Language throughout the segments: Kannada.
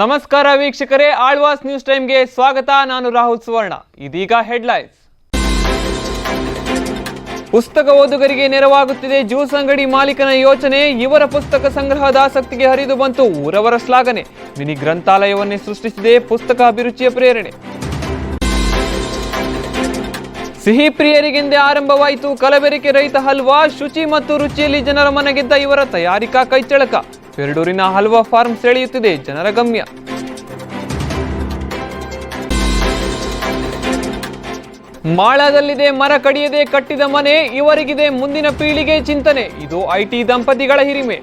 ನಮಸ್ಕಾರ ವೀಕ್ಷಕರೇ, ಆಳ್ವಾಸ್ ನ್ಯೂಸ್ ಟೈಮ್ಗೆ ಸ್ವಾಗತ. ನಾನು ರಾಹುಲ್ ಸುವರ್ಣ. ಇದೀಗ ಹೆಡ್ಲೈನ್ಸ್. ಪುಸ್ತಕ ಓದುಗರಿಗೆ ನೆರವಾಗುತ್ತಿದೆ ಜ್ಯೂಸ್ ಅಂಗಡಿ ಮಾಲೀಕನ ಯೋಚನೆ. ಇವರ ಪುಸ್ತಕ ಸಂಗ್ರಹದ ಆಸಕ್ತಿಗೆ ಹರಿದು ಬಂತು ಊರವರ ಶ್ಲಾಘನೆ. ಮಿನಿ ಗ್ರಂಥಾಲಯವನ್ನೇ ಸೃಷ್ಟಿಸಿದೆ ಪುಸ್ತಕ ಅಭಿರುಚಿಯ ಪ್ರೇರಣೆ. ಸಿಹಿ ಪ್ರಿಯರಿಗೆಂದೇ ಆರಂಭವಾಯಿತು ಕಲಬೆರಕೆ ರೈತ ಹಲ್ವಾ. ಶುಚಿ ಮತ್ತು ರುಚಿಯಲ್ಲಿ ಜನರ ಮನಗೆದ್ದ ಇವರ ತಯಾರಿಕಾ ಕೈಚಳಕ. ಪೆರಡೂರಿನ ಹಲ್ವಾ ಫಾರ್ಮ್ ಸೆಳೆಯುತ್ತಿದೆ ಜನರ ಗಮ್ಯ. ಮಾಳದಲ್ಲಿದೆ ಮರ ಕಡಿಯದೆ ಕಟ್ಟಿದ ಮನೆ, ಇವರಿಗಿದೆ ಮುಂದಿನ ಪೀಳಿಗೆ ಚಿಂತನೆ. ಇದು ಐಟಿ ದಂಪತಿಗಳ ಹಿರಿಮೆ.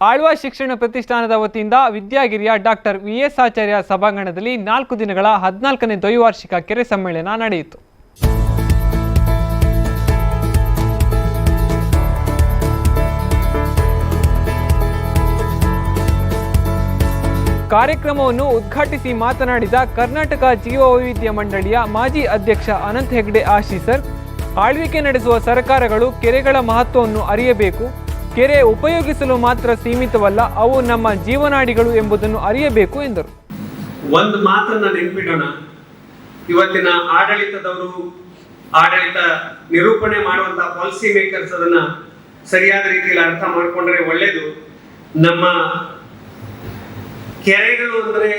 ಆಳ್ವ ಶಿಕ್ಷಣ ಪ್ರತಿಷ್ಠಾನದ ವತಿಯಿಂದ ವಿದ್ಯಾಗಿರಿಯ ಡಾಕ್ಟರ್ ವಿ ಎಸ್ ಆಚಾರ್ಯ ಸಭಾಂಗಣದಲ್ಲಿ ನಾಲ್ಕು ದಿನಗಳ ಹದಿನಾಲ್ಕನೇ ದ್ವೈವಾರ್ಷಿಕ ಕೆರೆ ಸಮ್ಮೇಳನ ನಡೆಯಿತು. ಕಾರ್ಯಕ್ರಮವನ್ನು ಉದ್ಘಾಟಿಸಿ ಮಾತನಾಡಿದ ಕರ್ನಾಟಕ ಜೀವ ವೈವಿಧ್ಯ ಮಂಡಳಿಯ ಮಾಜಿ ಅಧ್ಯಕ್ಷ ಅನಂತ್ ಹೆಗ್ಡೆ ಆಶೀಸರ್ ಆಳ್ವಿಕೆ ನಡೆಸುವ ಸರ್ಕಾರಗಳು ಕೆರೆಗಳ ಮಹತ್ವವನ್ನು ಅರಿಯಬೇಕು. ಕೆರೆ ಉಪಯೋಗಿಸಲು ಮಾತ್ರ ಸೀಮಿತವಲ್ಲ, ಅವು ನಮ್ಮ ಜೀವನಾಡಿಗಳು ಎಂಬುದನ್ನು ಅರಿಯಬೇಕು ಎಂದರು. ಒಂದು ಮಾತನ್ನ ನೆನ್ಪಿಡೋಣ. ಇವತ್ತಿನ ಆಡಳಿತದವರು ಆಡಳಿತ ನಿರೂಪಣೆ ಮಾಡುವಂತಹ ಪಾಲಿಸಿ ಮೇಕರ್ಸ್ ಅದನ್ನ ಸರಿಯಾದ ರೀತಿಯಲ್ಲಿ ಅರ್ಥ ಮಾಡಿಕೊಂಡ್ರೆ ಒಳ್ಳೇದು. ನಮ್ಮ ಕೆರೆಗಳು ಅಂದ್ರೆ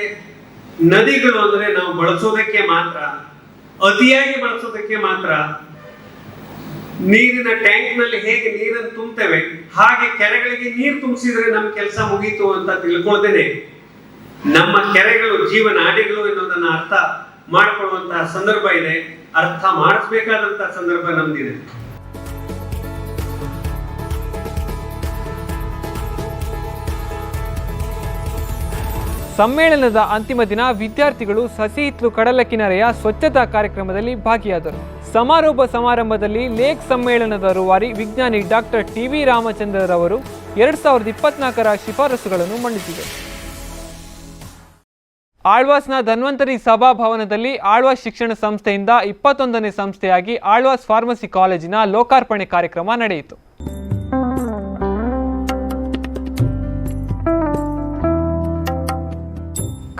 ನದಿಗಳು ಅಂದ್ರೆ ನಾವು ಬಳಸೋದಕ್ಕೆ ಮಾತ್ರ, ಅತಿಯಾಗಿ ಬಳಸೋದಕ್ಕೆ ಮಾತ್ರ ನೀರಿನ ಟ್ಯಾಂಕ್ನಲ್ಲಿ ಹೇಗೆ ನೀರನ್ನು ತುಂಬುತ್ತೇವೆ ಹಾಗೆ ಕೆರೆಗಳಿಗೆ ನೀರು ತುಂಬಿಸಿದ್ರೆ ನಮ್ಮ ಕೆಲಸ ಮುಗೀತು ಅಂತ ತಿಳ್ಕೊಳ್ತೇನೆ. ನಮ್ಮ ಕೆರೆಗಳು ಜೀವನಾಡಿಗಳು ಎನ್ನುವುದನ್ನ ಅರ್ಥ ಮಾಡಿಕೊಳ್ಳುವಂತಹ ಸಂದರ್ಭ ಇದೆ, ಅರ್ಥ ಮಾಡಿಸ್ಬೇಕಾದಂತಹ ಸಂದರ್ಭ ನಮ್ದಿದೆ. ಸಮ್ಮೇಳನದ ಅಂತಿಮ ದಿನ ವಿದ್ಯಾರ್ಥಿಗಳು ಸಸಿ ಹಿತ್ಲು ಕಡಲ ಕಿನಾರೆಯ ಸ್ವಚ್ಛತಾ ಕಾರ್ಯಕ್ರಮದಲ್ಲಿ ಭಾಗಿಯಾದರು. ಸಮಾರೋಪ ಸಮಾರಂಭದಲ್ಲಿ ಲೇಕ್ ಸಮ್ಮೇಳನದ ರೂವಾರಿ ವಿಜ್ಞಾನಿ ಡಾಕ್ಟರ್ ಟಿ ವಿ ರಾಮಚಂದ್ರರವರು ಎರಡ್ ಸಾವಿರದ ಇಪ್ಪತ್ನಾಲ್ಕರ ಶಿಫಾರಸುಗಳನ್ನು ಮಂಡಿಸಿದರು. ಆಳ್ವಾಸ್ನ ಧನ್ವಂತರಿ ಸಭಾಭವನದಲ್ಲಿ ಆಳ್ವಾಸ್ ಶಿಕ್ಷಣ ಸಂಸ್ಥೆಯಿಂದ ಇಪ್ಪತ್ತೊಂದನೇ ಸಂಸ್ಥೆಯಾಗಿ ಆಳ್ವಾಸ್ ಫಾರ್ಮಸಿ ಕಾಲೇಜಿನ ಲೋಕಾರ್ಪಣೆ ಕಾರ್ಯಕ್ರಮ ನಡೆಯಿತು.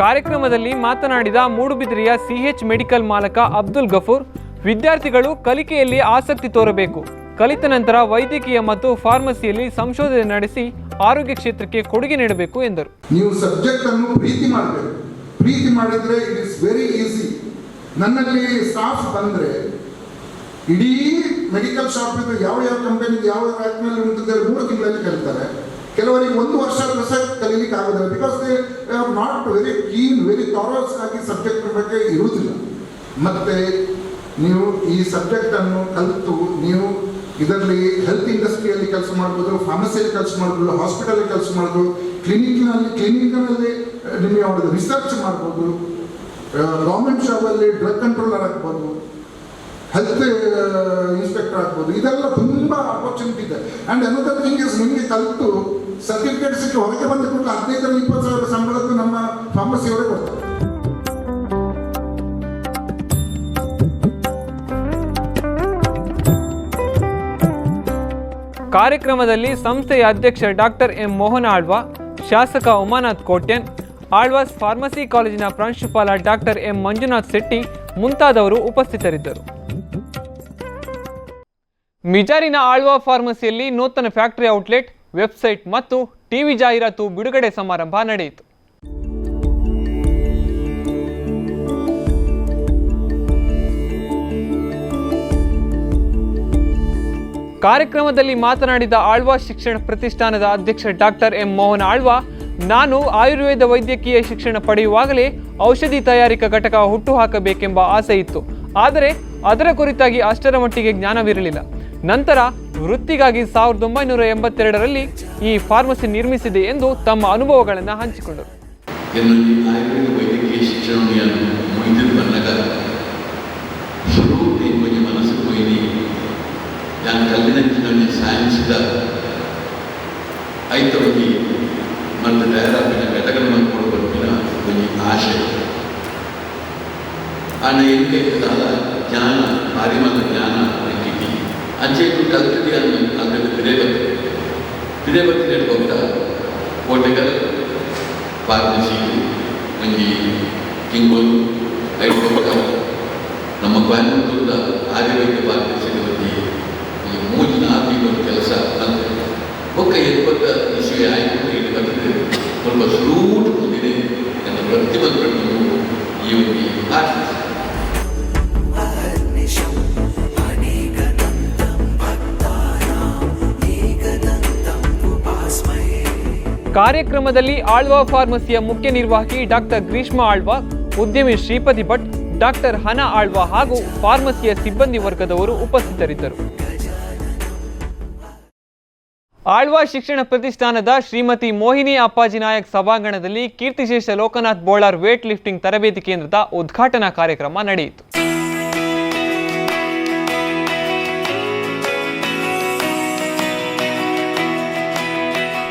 ಕಾರ್ಯಕ್ರಮದಲ್ಲಿ ಮಾತನಾಡಿದ ಮೂಡುಬಿದಿರೆಯ ಸಿಎಚ್ ಮೆಡಿಕಲ್ ಮಾಲಕ ಅಬ್ದುಲ್ ಗಫೂರ್, ವಿದ್ಯಾರ್ಥಿಗಳು ಕಲಿಕೆಯಲ್ಲಿ ಆಸಕ್ತಿ ತೋರಬೇಕು. ಕಲಿತ ನಂತರ ವೈದ್ಯಕೀಯ ಮತ್ತು ಫಾರ್ಮಸಿಯಲ್ಲಿ ಸಂಶೋಧನೆ ನಡೆಸಿ ಆರೋಗ್ಯ ಕ್ಷೇತ್ರಕ್ಕೆ ಕೊಡುಗೆ ನೀಡಬೇಕು ಎಂದರು. ನೀವು ಸಬ್ಜೆಕ್ಟ್ ಅನ್ನು ಪ್ರೀತಿ ಮಾಡಬೇಕು. ಪ್ರೀತಿ ಮಾಡಿದ್ರೆ ಇಟ್ ಇಸ್ ವೆರಿ ಈಸಿ ನನ್ನಲ್ಲಿ ಸ್ಟಾಫ್ ಬಂದ್ರೆ ಇಡೀ ಮೆಡಿಕಲ್ ಶಾಪ್ ಯಾವ ಯಾವ ಕಂಪನಿ ಯಾವ ಯಾವ ಮೂರು ತಿಂಗಳಲ್ಲಿ ಕಲಿತಾರೆ ಕೆಲವರಿಗೆ ಒಂದು ವರ್ಷ ಸಹ ಕಲೀಲಿಕ್ಕೆ ಆಗೋದಿಲ್ಲ. Because they are not very keen very thorough ಆಗಿ ಸಬ್ಜೆಕ್ಟ್ ಬಗ್ಗೆ ಇರುವುದಿಲ್ಲ. ಮತ್ತೆ ನೀವು ಈ ಸಬ್ಜೆಕ್ಟನ್ನು ಕಲಿತು ನೀವು ಇದರಲ್ಲಿ ಹೆಲ್ತ್ ಇಂಡಸ್ಟ್ರಿಯಲ್ಲಿ ಕೆಲಸ ಮಾಡ್ಬೋದು ಫಾರ್ಮಸಿಯಲ್ಲಿ ಕೆಲಸ ಮಾಡ್ಬೋದು ಹಾಸ್ಪಿಟಲಲ್ಲಿ ಕೆಲಸ ಮಾಡ್ಬೋದು ಕ್ಲಿನಿಕ್ನಲ್ಲಿ ಕ್ಲಿನಿಕ್ನಲ್ಲಿ ನಿಮಗೆ ಅವ್ರದ್ದು ರಿಸರ್ಚ್ ಮಾಡ್ಬೋದು ಗೌರ್ಮೆಂಟ್ ಶಾಪಲ್ಲಿ ಡ್ರಗ್ ಕಂಟ್ರೋಲರ್ ಆಗ್ಬೋದು ಹೆಲ್ತ್ ಇನ್ಸ್ಪೆಕ್ಟರ್ ಆಗ್ಬೋದು, ಇದೆಲ್ಲ ತುಂಬ ಆಪರ್ಚುನಿಟಿ ಇದೆ. ಆ್ಯಂಡ್ ಅನದರ್ ಥಿಂಗ್ ಇಸ್ ನಿಮಗೆ ಕಲಿತು ಸರ್ಟಿಫಿಕೇಟ್ ಸಿಕ್ಕಿ ಹೊರಗೆ ಬಂದ ಕೂಡ ಹದಿನೈದರಿಂದ ಇಪ್ಪತ್ತು ಸಾವಿರ ಸಂಬಳದ್ದು ನಮ್ಮ ಫಾರ್ಮಸಿಯವರೇ ಕೊಡ್ತಾರೆ. ಕಾರ್ಯಕ್ರಮದಲ್ಲಿ ಸಂಸ್ಥೆಯ ಅಧ್ಯಕ್ಷ ಡಾಕ್ಟರ್ ಎಂ ಮೋಹನ ಆಳ್ವ, ಶಾಸಕ ಉಮಾನಾಥ್ ಕೋಟ್ಯನ್ ಆಳ್ವಾಸ್ ಫಾರ್ಮಸಿ ಕಾಲೇಜಿನ ಪ್ರಾಂಶುಪಾಲ ಡಾಕ್ಟರ್ ಎಂ ಮಂಜುನಾಥ್ ಶೆಟ್ಟಿ ಮುಂತಾದವರು ಉಪಸ್ಥಿತರಿದ್ದರು. ಮಿಜಾರಿನ ಆಳ್ವಾ ಫಾರ್ಮಸಿಯಲ್ಲಿ ನೂತನ ಫ್ಯಾಕ್ಟರಿ ಔಟ್ಲೆಟ್ ವೆಬ್ಸೈಟ್ ಮತ್ತು ಟಿವಿ ಜಾಹೀರಾತು ಬಿಡುಗಡೆ ಸಮಾರಂಭ ನಡೆಯಿತು. ಕಾರ್ಯಕ್ರಮದಲ್ಲಿ ಮಾತನಾಡಿದ ಆಳ್ವಾ ಶಿಕ್ಷಣ ಪ್ರತಿಷ್ಠಾನದ ಅಧ್ಯಕ್ಷ ಡಾಕ್ಟರ್ ಎಂ ಮೋಹನ್ ಆಳ್ವಾ, ನಾನು ಆಯುರ್ವೇದ ವೈದ್ಯಕೀಯ ಶಿಕ್ಷಣ ಪಡೆಯುವಾಗಲೇ ಔಷಧಿ ತಯಾರಿಕಾ ಘಟಕ ಹುಟ್ಟುಹಾಕಬೇಕೆಂಬ ಆಸೆ ಇತ್ತು. ಆದರೆ ಅದರ ಕುರಿತಾಗಿ ಅಷ್ಟರ ಮಟ್ಟಿಗೆ ಜ್ಞಾನವಿರಲಿಲ್ಲ. ನಂತರ ವೃತ್ತಿಗಾಗಿ ಸಾವಿರದ ಒಂಬೈನೂರ ಎಂಬತ್ತೆರಡರಲ್ಲಿ ಈ ಫಾರ್ಮಸಿ ನಿರ್ಮಿಸಿದೆ ಎಂದು ತಮ್ಮ ಅನುಭವಗಳನ್ನು ಹಂಚಿಕೊಂಡರು. ಆಶೆ. ಆ ಜ್ಞಾನ ಜ್ಞಾನ ಎಕ್ಕಿತಿ ಅಂಚೆ ಕಲ್ತಿದೆ ಅನ್ನು ಅದಕ್ಕೆ ತಿರೇ ಬರ್ತದೆ ತಿರೇ ಬರ್ತೀನಿ ಹೋಗ್ತಾ ಕೋಟೆಗಲ್ ಫಾರ್ಮಸಿ ಒಂಜಿ ಕಿಂಗೋಲು ಐದು ನಮ್ಮ ಕೊಯಂಬತ್ತೂರ್ದ ಆಯುರ್ವೇದ ಫಾರ್ಮಸಿದ ಒಂದು ಈ ಮೂರು ನಾಲ್ಕು ತಿಂಗಳು ಕೆಲಸ ಅಂದರೆ ಒಕ್ಕ ಎಪ್ಪತ್ತ ಇಸುವೆ ಆಯ್ತು ಇದು ಬಂದರೆ ಸ್ವಲ್ಪ ಸ್ಲೂಟ್ ಮುಂದಿದೆ ಎಂದು ಪ್ರತಿಯೊಂದು ಈ ಒಂದು ಕಾರ್ಯಕ್ರಮದಲ್ಲಿ ಆಳ್ವಾ ಫಾರ್ಮಸಿಯ ಮುಖ್ಯ ನಿರ್ವಾಹಕಿ ಡಾಕ್ಟರ್ ಗ್ರೀಷ್ಮ ಆಳ್ವಾ, ಉದ್ಯಮಿ ಶ್ರೀಪತಿ ಭಟ್, ಡಾಕ್ಟರ್ ಹನ ಆಳ್ವಾ ಹಾಗೂ ಫಾರ್ಮಸಿಯ ಸಿಬ್ಬಂದಿ ವರ್ಗದವರು ಉಪಸ್ಥಿತರಿದ್ದರು. ಆಳ್ವಾ ಶಿಕ್ಷಣ ಪ್ರತಿಷ್ಠಾನದ ಶ್ರೀಮತಿ ಮೋಹಿನಿ ಅಪ್ಪಾಜಿ ನಾಯಕ್ ಸಭಾಂಗಣದಲ್ಲಿ ಕೀರ್ತಿಶೇಷ ಲೋಕನಾಥ್ ಬೋಳಾರ್ ವೇಟ್ ಲಿಫ್ಟಿಂಗ್ ತರಬೇತಿ ಕೇಂದ್ರದ ಉದ್ಘಾಟನಾ ಕಾರ್ಯಕ್ರಮ ನಡೆಯಿತು.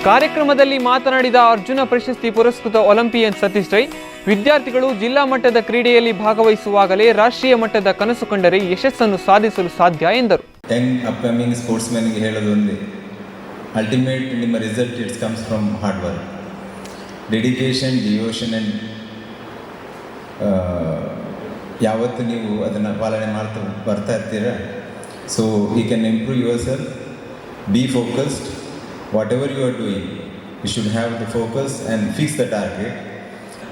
ಕಾರ್ಯಕ್ರಮದಲ್ಲಿ ಮಾತನಾಡಿದ ಅರ್ಜುನ ಪ್ರಶಸ್ತಿ ಪುರಸ್ಕೃತ ಒಲಿಂಪಿಯನ್ ಸತೀಶ್ ರೈ, ವಿದ್ಯಾರ್ಥಿಗಳು ಜಿಲ್ಲಾ ಮಟ್ಟದ ಕ್ರೀಡೆಯಲ್ಲಿ ಭಾಗವಹಿಸುವಾಗಲೇ ರಾಷ್ಟ್ರೀಯ ಮಟ್ಟದ ಕನಸು ಕಂಡರೆ ಯಶಸ್ಸನ್ನು ಸಾಧಿಸಲು ಸಾಧ್ಯ, ಎಂದರು. ಯಂಗ್ ಅಪ್ಕಮಿಂಗ್ ಸ್ಪೋರ್ಟ್ಸ್ಮನ್ಗೆ ಹೇಳೋದು ಒಂದೇ. ಅಲ್ಟಿಮೇಟ್ ನಿಮ್ಮ result it's comes from hard work dedication devotion and ಯಾವತ್ತು ನೀವು ಅದನ್ನು ಪಾಲನೆ ಮಾಡ್ತಾ ಬರ್ತಾ ಇರ್ತೀರ? So you can improve yourself be focused whatever you are doing you should have the focus and fix the target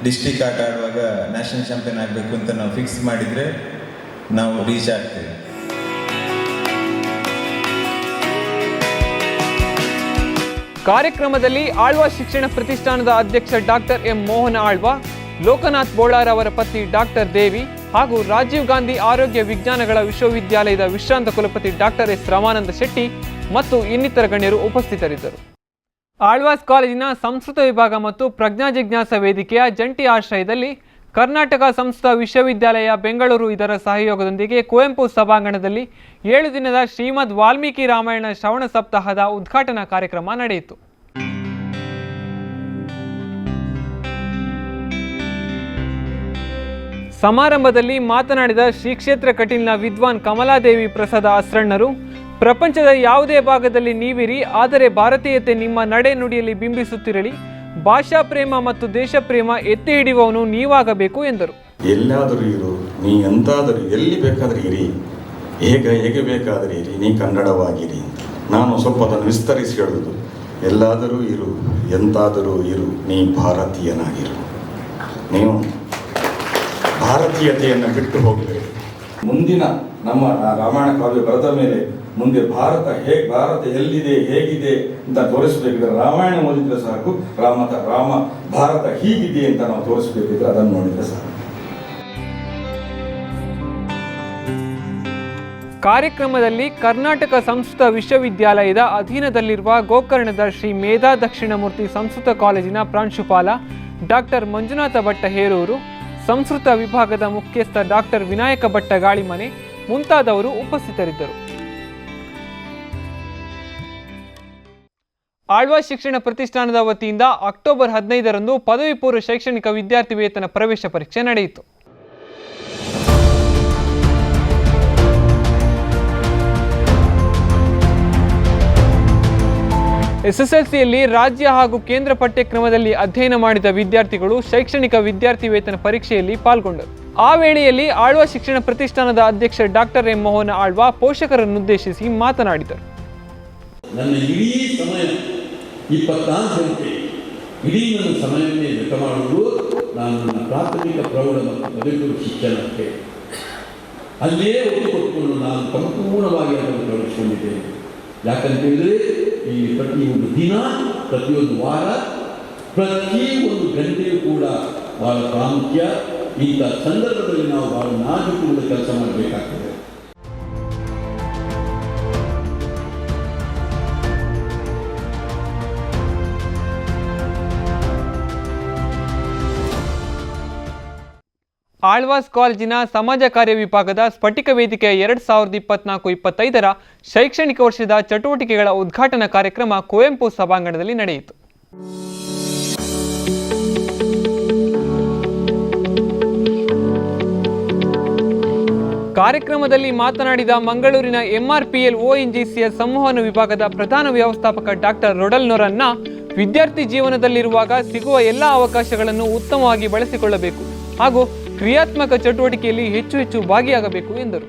district ಆಟ ಆಡುವಾಗ ನ್ಯಾಷನಲ್ ಚಾಂಪಿಯನ್ ಆಗಬೇಕು ಅಂತ ನಾವು ಫಿಕ್ಸ್ ಮಾಡಿದರೆ ನಾವು ರೀಚ್ ಆಗ್ತೇವೆ. ಕಾರ್ಯಕ್ರಮದಲ್ಲಿ ಆಳ್ವ ಶಿಕ್ಷಣ ಪ್ರತಿಷ್ಠಾನದ ಅಧ್ಯಕ್ಷ ಡಾಕ್ಟರ್ ಎಂ ಮೋಹನ ಆಳ್ವಾ, ಲೋಕನಾಥ್ ಬೋಳಾರ್ ಅವರ ಪತ್ನಿ ಡಾಕ್ಟರ್ ದೇವಿ ಹಾಗೂ ರಾಜೀವ್ ಗಾಂಧಿ ಆರೋಗ್ಯ ವಿಜ್ಞಾನಗಳ ವಿಶ್ವವಿದ್ಯಾಲಯದ ವಿಶ್ರಾಂತ ಕುಲಪತಿ ಡಾಕ್ಟರ್ ಎಸ್ ರಮಾನಂದ ಶೆಟ್ಟಿ ಮತ್ತು ಇನ್ನಿತರ ಗಣ್ಯರು ಉಪಸ್ಥಿತರಿದ್ದರು. ಆಳ್ವಾಸ್ ಕಾಲೇಜಿನ ಸಂಸ್ಕೃತ ವಿಭಾಗ ಮತ್ತು ಪ್ರಜ್ಞಾ ಜಿಜ್ಞಾಸ ವೇದಿಕೆಯ ಜಂಟಿ ಆಶ್ರಯದಲ್ಲಿ ಕರ್ನಾಟಕ ಸಂಸ್ಕೃತ ವಿಶ್ವವಿದ್ಯಾಲಯ ಬೆಂಗಳೂರು ಇದರ ಸಹಯೋಗದೊಂದಿಗೆ ಕುವೆಂಪು ಸಭಾಂಗಣದಲ್ಲಿ ಏಳು ದಿನದ ಶ್ರೀಮದ್ ವಾಲ್ಮೀಕಿ ರಾಮಾಯಣ ಶ್ರವಣ ಸಪ್ತಾಹದ ಉದ್ಘಾಟನಾ ಕಾರ್ಯಕ್ರಮ ನಡೆಯಿತು. ಸಮಾರಂಭದಲ್ಲಿ ಮಾತನಾಡಿದ ಶ್ರೀ ಕ್ಷೇತ್ರ ಕಟೀಲ್ನ ವಿದ್ವಾನ್ ಕಮಲಾದೇವಿ ಪ್ರಸಾದ ಅಸ್ರಣ್ಣರು ಪ್ರಪಂಚದ ಯಾವುದೇ ಭಾಗದಲ್ಲಿ ನೀವಿರಿ, ಆದರೆ ಭಾರತೀಯತೆ ನಿಮ್ಮ ನಡೆ ನುಡಿಯಲ್ಲಿ ಬಿಂಬಿಸುತ್ತಿರಲಿ. ಭಾಷಾ ಪ್ರೇಮ ಮತ್ತು ದೇಶ ಪ್ರೇಮ ಎತ್ತಿ ಹಿಡಿಯುವವನು ನೀವಾಗಬೇಕು ಎಂದರು. ಎಲ್ಲಾದರೂ ಇರು, ನೀ ಎಂತಾದರೂ ಎಲ್ಲಿ ಬೇಕಾದರೂ ಇರಿ. ಹೇಗೆ ಹೇಗೆ ಬೇಕಾದರೆ ಇರಿ, ನೀ ಕನ್ನಡವಾಗಿರಿ ನಾನು ಸ್ವಲ್ಪ ಅದನ್ನು ವಿಸ್ತರಿಸಿ ಹೇಳುವುದು. ಎಲ್ಲಾದರೂ ಇರು, ಎಂತಾದರೂ ಇರು, ನೀ ಭಾರತೀಯನಾಗಿರು. ನೀವು ಭಾರತೀಯತೆಯನ್ನು ಬಿಟ್ಟು ಹೋಗಬೇಕು ಮುಂದಿನ ನಮ್ಮ ರಾಮಾಯಣ ಕಾವ್ಯ ಬರೆದ ಮೇಲೆ ಮುಂದೆ ಭಾರತ ಹೇಗೆ ಭಾರತ ಎಲ್ಲಿದೆ, ಹೇಗಿದೆ ಅಂತ ತೋರಿಸಬೇಕಿದ್ರೆ ರಾಮಾಯಣ ಓದಿದ್ರೆ ಸಾಕು, ರಾಮ ರಾಮ ಭಾರತ ಹೀಗಿದೆ ಅಂತ ನಾವು ತೋರಿಸಬೇಕಿದ್ರೆ ಅದನ್ನು ನೋಡಿದ್ರೆ ಸಾಕು. ಕಾರ್ಯಕ್ರಮದಲ್ಲಿ ಕರ್ನಾಟಕ ಸಂಸ್ಕೃತ ವಿಶ್ವವಿದ್ಯಾಲಯದ ಅಧೀನದಲ್ಲಿರುವ ಗೋಕರ್ಣದ ಶ್ರೀ ಮೇಧಾ ದಕ್ಷಿಣಮೂರ್ತಿ ಸಂಸ್ಕೃತ ಕಾಲೇಜಿನ ಪ್ರಾಂಶುಪಾಲ ಡಾಕ್ಟರ್ ಮಂಜುನಾಥ ಭಟ್ಟ ಹೇರೂರು ಸಂಸ್ಕೃತ ವಿಭಾಗದ ಮುಖ್ಯಸ್ಥ ಡಾಕ್ಟರ್ ವಿನಾಯಕ ಭಟ್ಟ ಗಾಳಿಮನೆ ಮುಂತಾದವರು ಉಪಸ್ಥಿತರಿದ್ದರು. ಆಳ್ವಾ ಶಿಕ್ಷಣ ಪ್ರತಿಷ್ಠಾನದ ವತಿಯಿಂದ ಅಕ್ಟೋಬರ್ ಹದಿನೈದರಂದು ಪದವಿ ಪೂರ್ವ ಶೈಕ್ಷಣಿಕ ವಿದ್ಯಾರ್ಥಿ ವೇತನ ಪ್ರವೇಶ ಪರೀಕ್ಷೆ ನಡೆಯಿತು. ಎಸ್ಎಸ್ಎಲ್ಸಿಯಲ್ಲಿ ರಾಜ್ಯ ಹಾಗೂ ಕೇಂದ್ರ ಪಠ್ಯಕ್ರಮದಲ್ಲಿ ಅಧ್ಯಯನ ಮಾಡಿದ ವಿದ್ಯಾರ್ಥಿಗಳು ಶೈಕ್ಷಣಿಕ ವಿದ್ಯಾರ್ಥಿ ವೇತನ ಪರೀಕ್ಷೆಯಲ್ಲಿ ಪಾಲ್ಗೊಂಡರು. ಆ ವೇಳೆಯಲ್ಲಿ ಆಳ್ವಾ ಶಿಕ್ಷಣ ಪ್ರತಿಷ್ಠಾನದ ಅಧ್ಯಕ್ಷ ಡಾಕ್ಟರ್ ಎಂ ಮೋಹನ ಆಳ್ವಾ ಪೋಷಕರನ್ನುದ್ದೇಶಿಸಿ ಮಾತನಾಡಿದರು. ನನ್ನ ಇಡೀ ಸಮಯ ಇಪ್ಪತ್ತಾರು ಗಂಟೆ ಇಡೀ ನನ್ನ ಸಮಯವನ್ನೇ ವ್ಯಕ್ತ ಮಾಡುವುದು ನಾನು ನನ್ನ ಪ್ರಾಥಮಿಕ ಪ್ರೌಢ ಮತ್ತು ಪದವಿ ಪೂರ್ವ ಶಿಕ್ಷಣಕ್ಕೆ ಅಲ್ಲೇ ಒತ್ತುಕೊಟ್ಟುಕೊಂಡು ನಾನು ಸಂಪೂರ್ಣವಾಗಿ ಅದನ್ನು ತೊಡಗಿಸಿಕೊಂಡಿದ್ದೇನೆ ಯಾಕಂತ ಹೇಳಿದ್ರೆ ಈ ಪ್ರತಿಯೊಂದು ದಿನ, ಪ್ರತಿಯೊಂದು ವಾರ ಪ್ರತಿಯೊಂದು ಗಂಟೆಯೂ ಕೂಡ ಬಹಳ ಪ್ರಾಮುಖ್ಯ. ಇಂಥ ಸಂದರ್ಭದಲ್ಲಿ ನಾವು ಬಹಳ ನಾಜೂಕುಗಳ ಕೆಲಸ ಮಾಡಬೇಕಾಗ್ತದೆ. ಆಳ್ವಾಸ್ ಕಾಲೇಜಿನ ಸಮಾಜ ಕಾರ್ಯ ವಿಭಾಗದ ಸ್ಫಟಿಕ ವೇದಿಕೆ ಎರಡ್ ಸಾವಿರದ ಇಪ್ಪತ್ನಾಲ್ಕು ಇಪ್ಪತ್ತೈದರ ಶೈಕ್ಷಣಿಕ ವರ್ಷದ ಚಟುವಟಿಕೆಗಳ ಉದ್ಘಾಟನಾ ಕಾರ್ಯಕ್ರಮ ಕುವೆಂಪು ಸಭಾಂಗಣದಲ್ಲಿ ನಡೆಯಿತು. ಕಾರ್ಯಕ್ರಮದಲ್ಲಿ ಮಾತನಾಡಿದ ಮಂಗಳೂರಿನ ಎಂಆರ್ಪಿಎಲ್ ಒಎನ್ಜಿಸಿಯ ಸಂವಹನ ವಿಭಾಗದ ಪ್ರಧಾನ ವ್ಯವಸ್ಥಾಪಕ ಡಾಕ್ಟರ್ ರೊಡಲ್ ನೊರನ್ನ ವಿದ್ಯಾರ್ಥಿ ಜೀವನದಲ್ಲಿರುವಾಗ ಸಿಗುವ ಎಲ್ಲ ಅವಕಾಶಗಳನ್ನು ಉತ್ತಮವಾಗಿ ಬಳಸಿಕೊಳ್ಳಬೇಕು ಹಾಗೂ ಕ್ರಿಯಾತ್ಮಕ ಚಟುವಟಿಕೆಯಲ್ಲಿ ಹೆಚ್ಚು ಹೆಚ್ಚು ಭಾಗಿಯಾಗಬೇಕು ಎಂದರು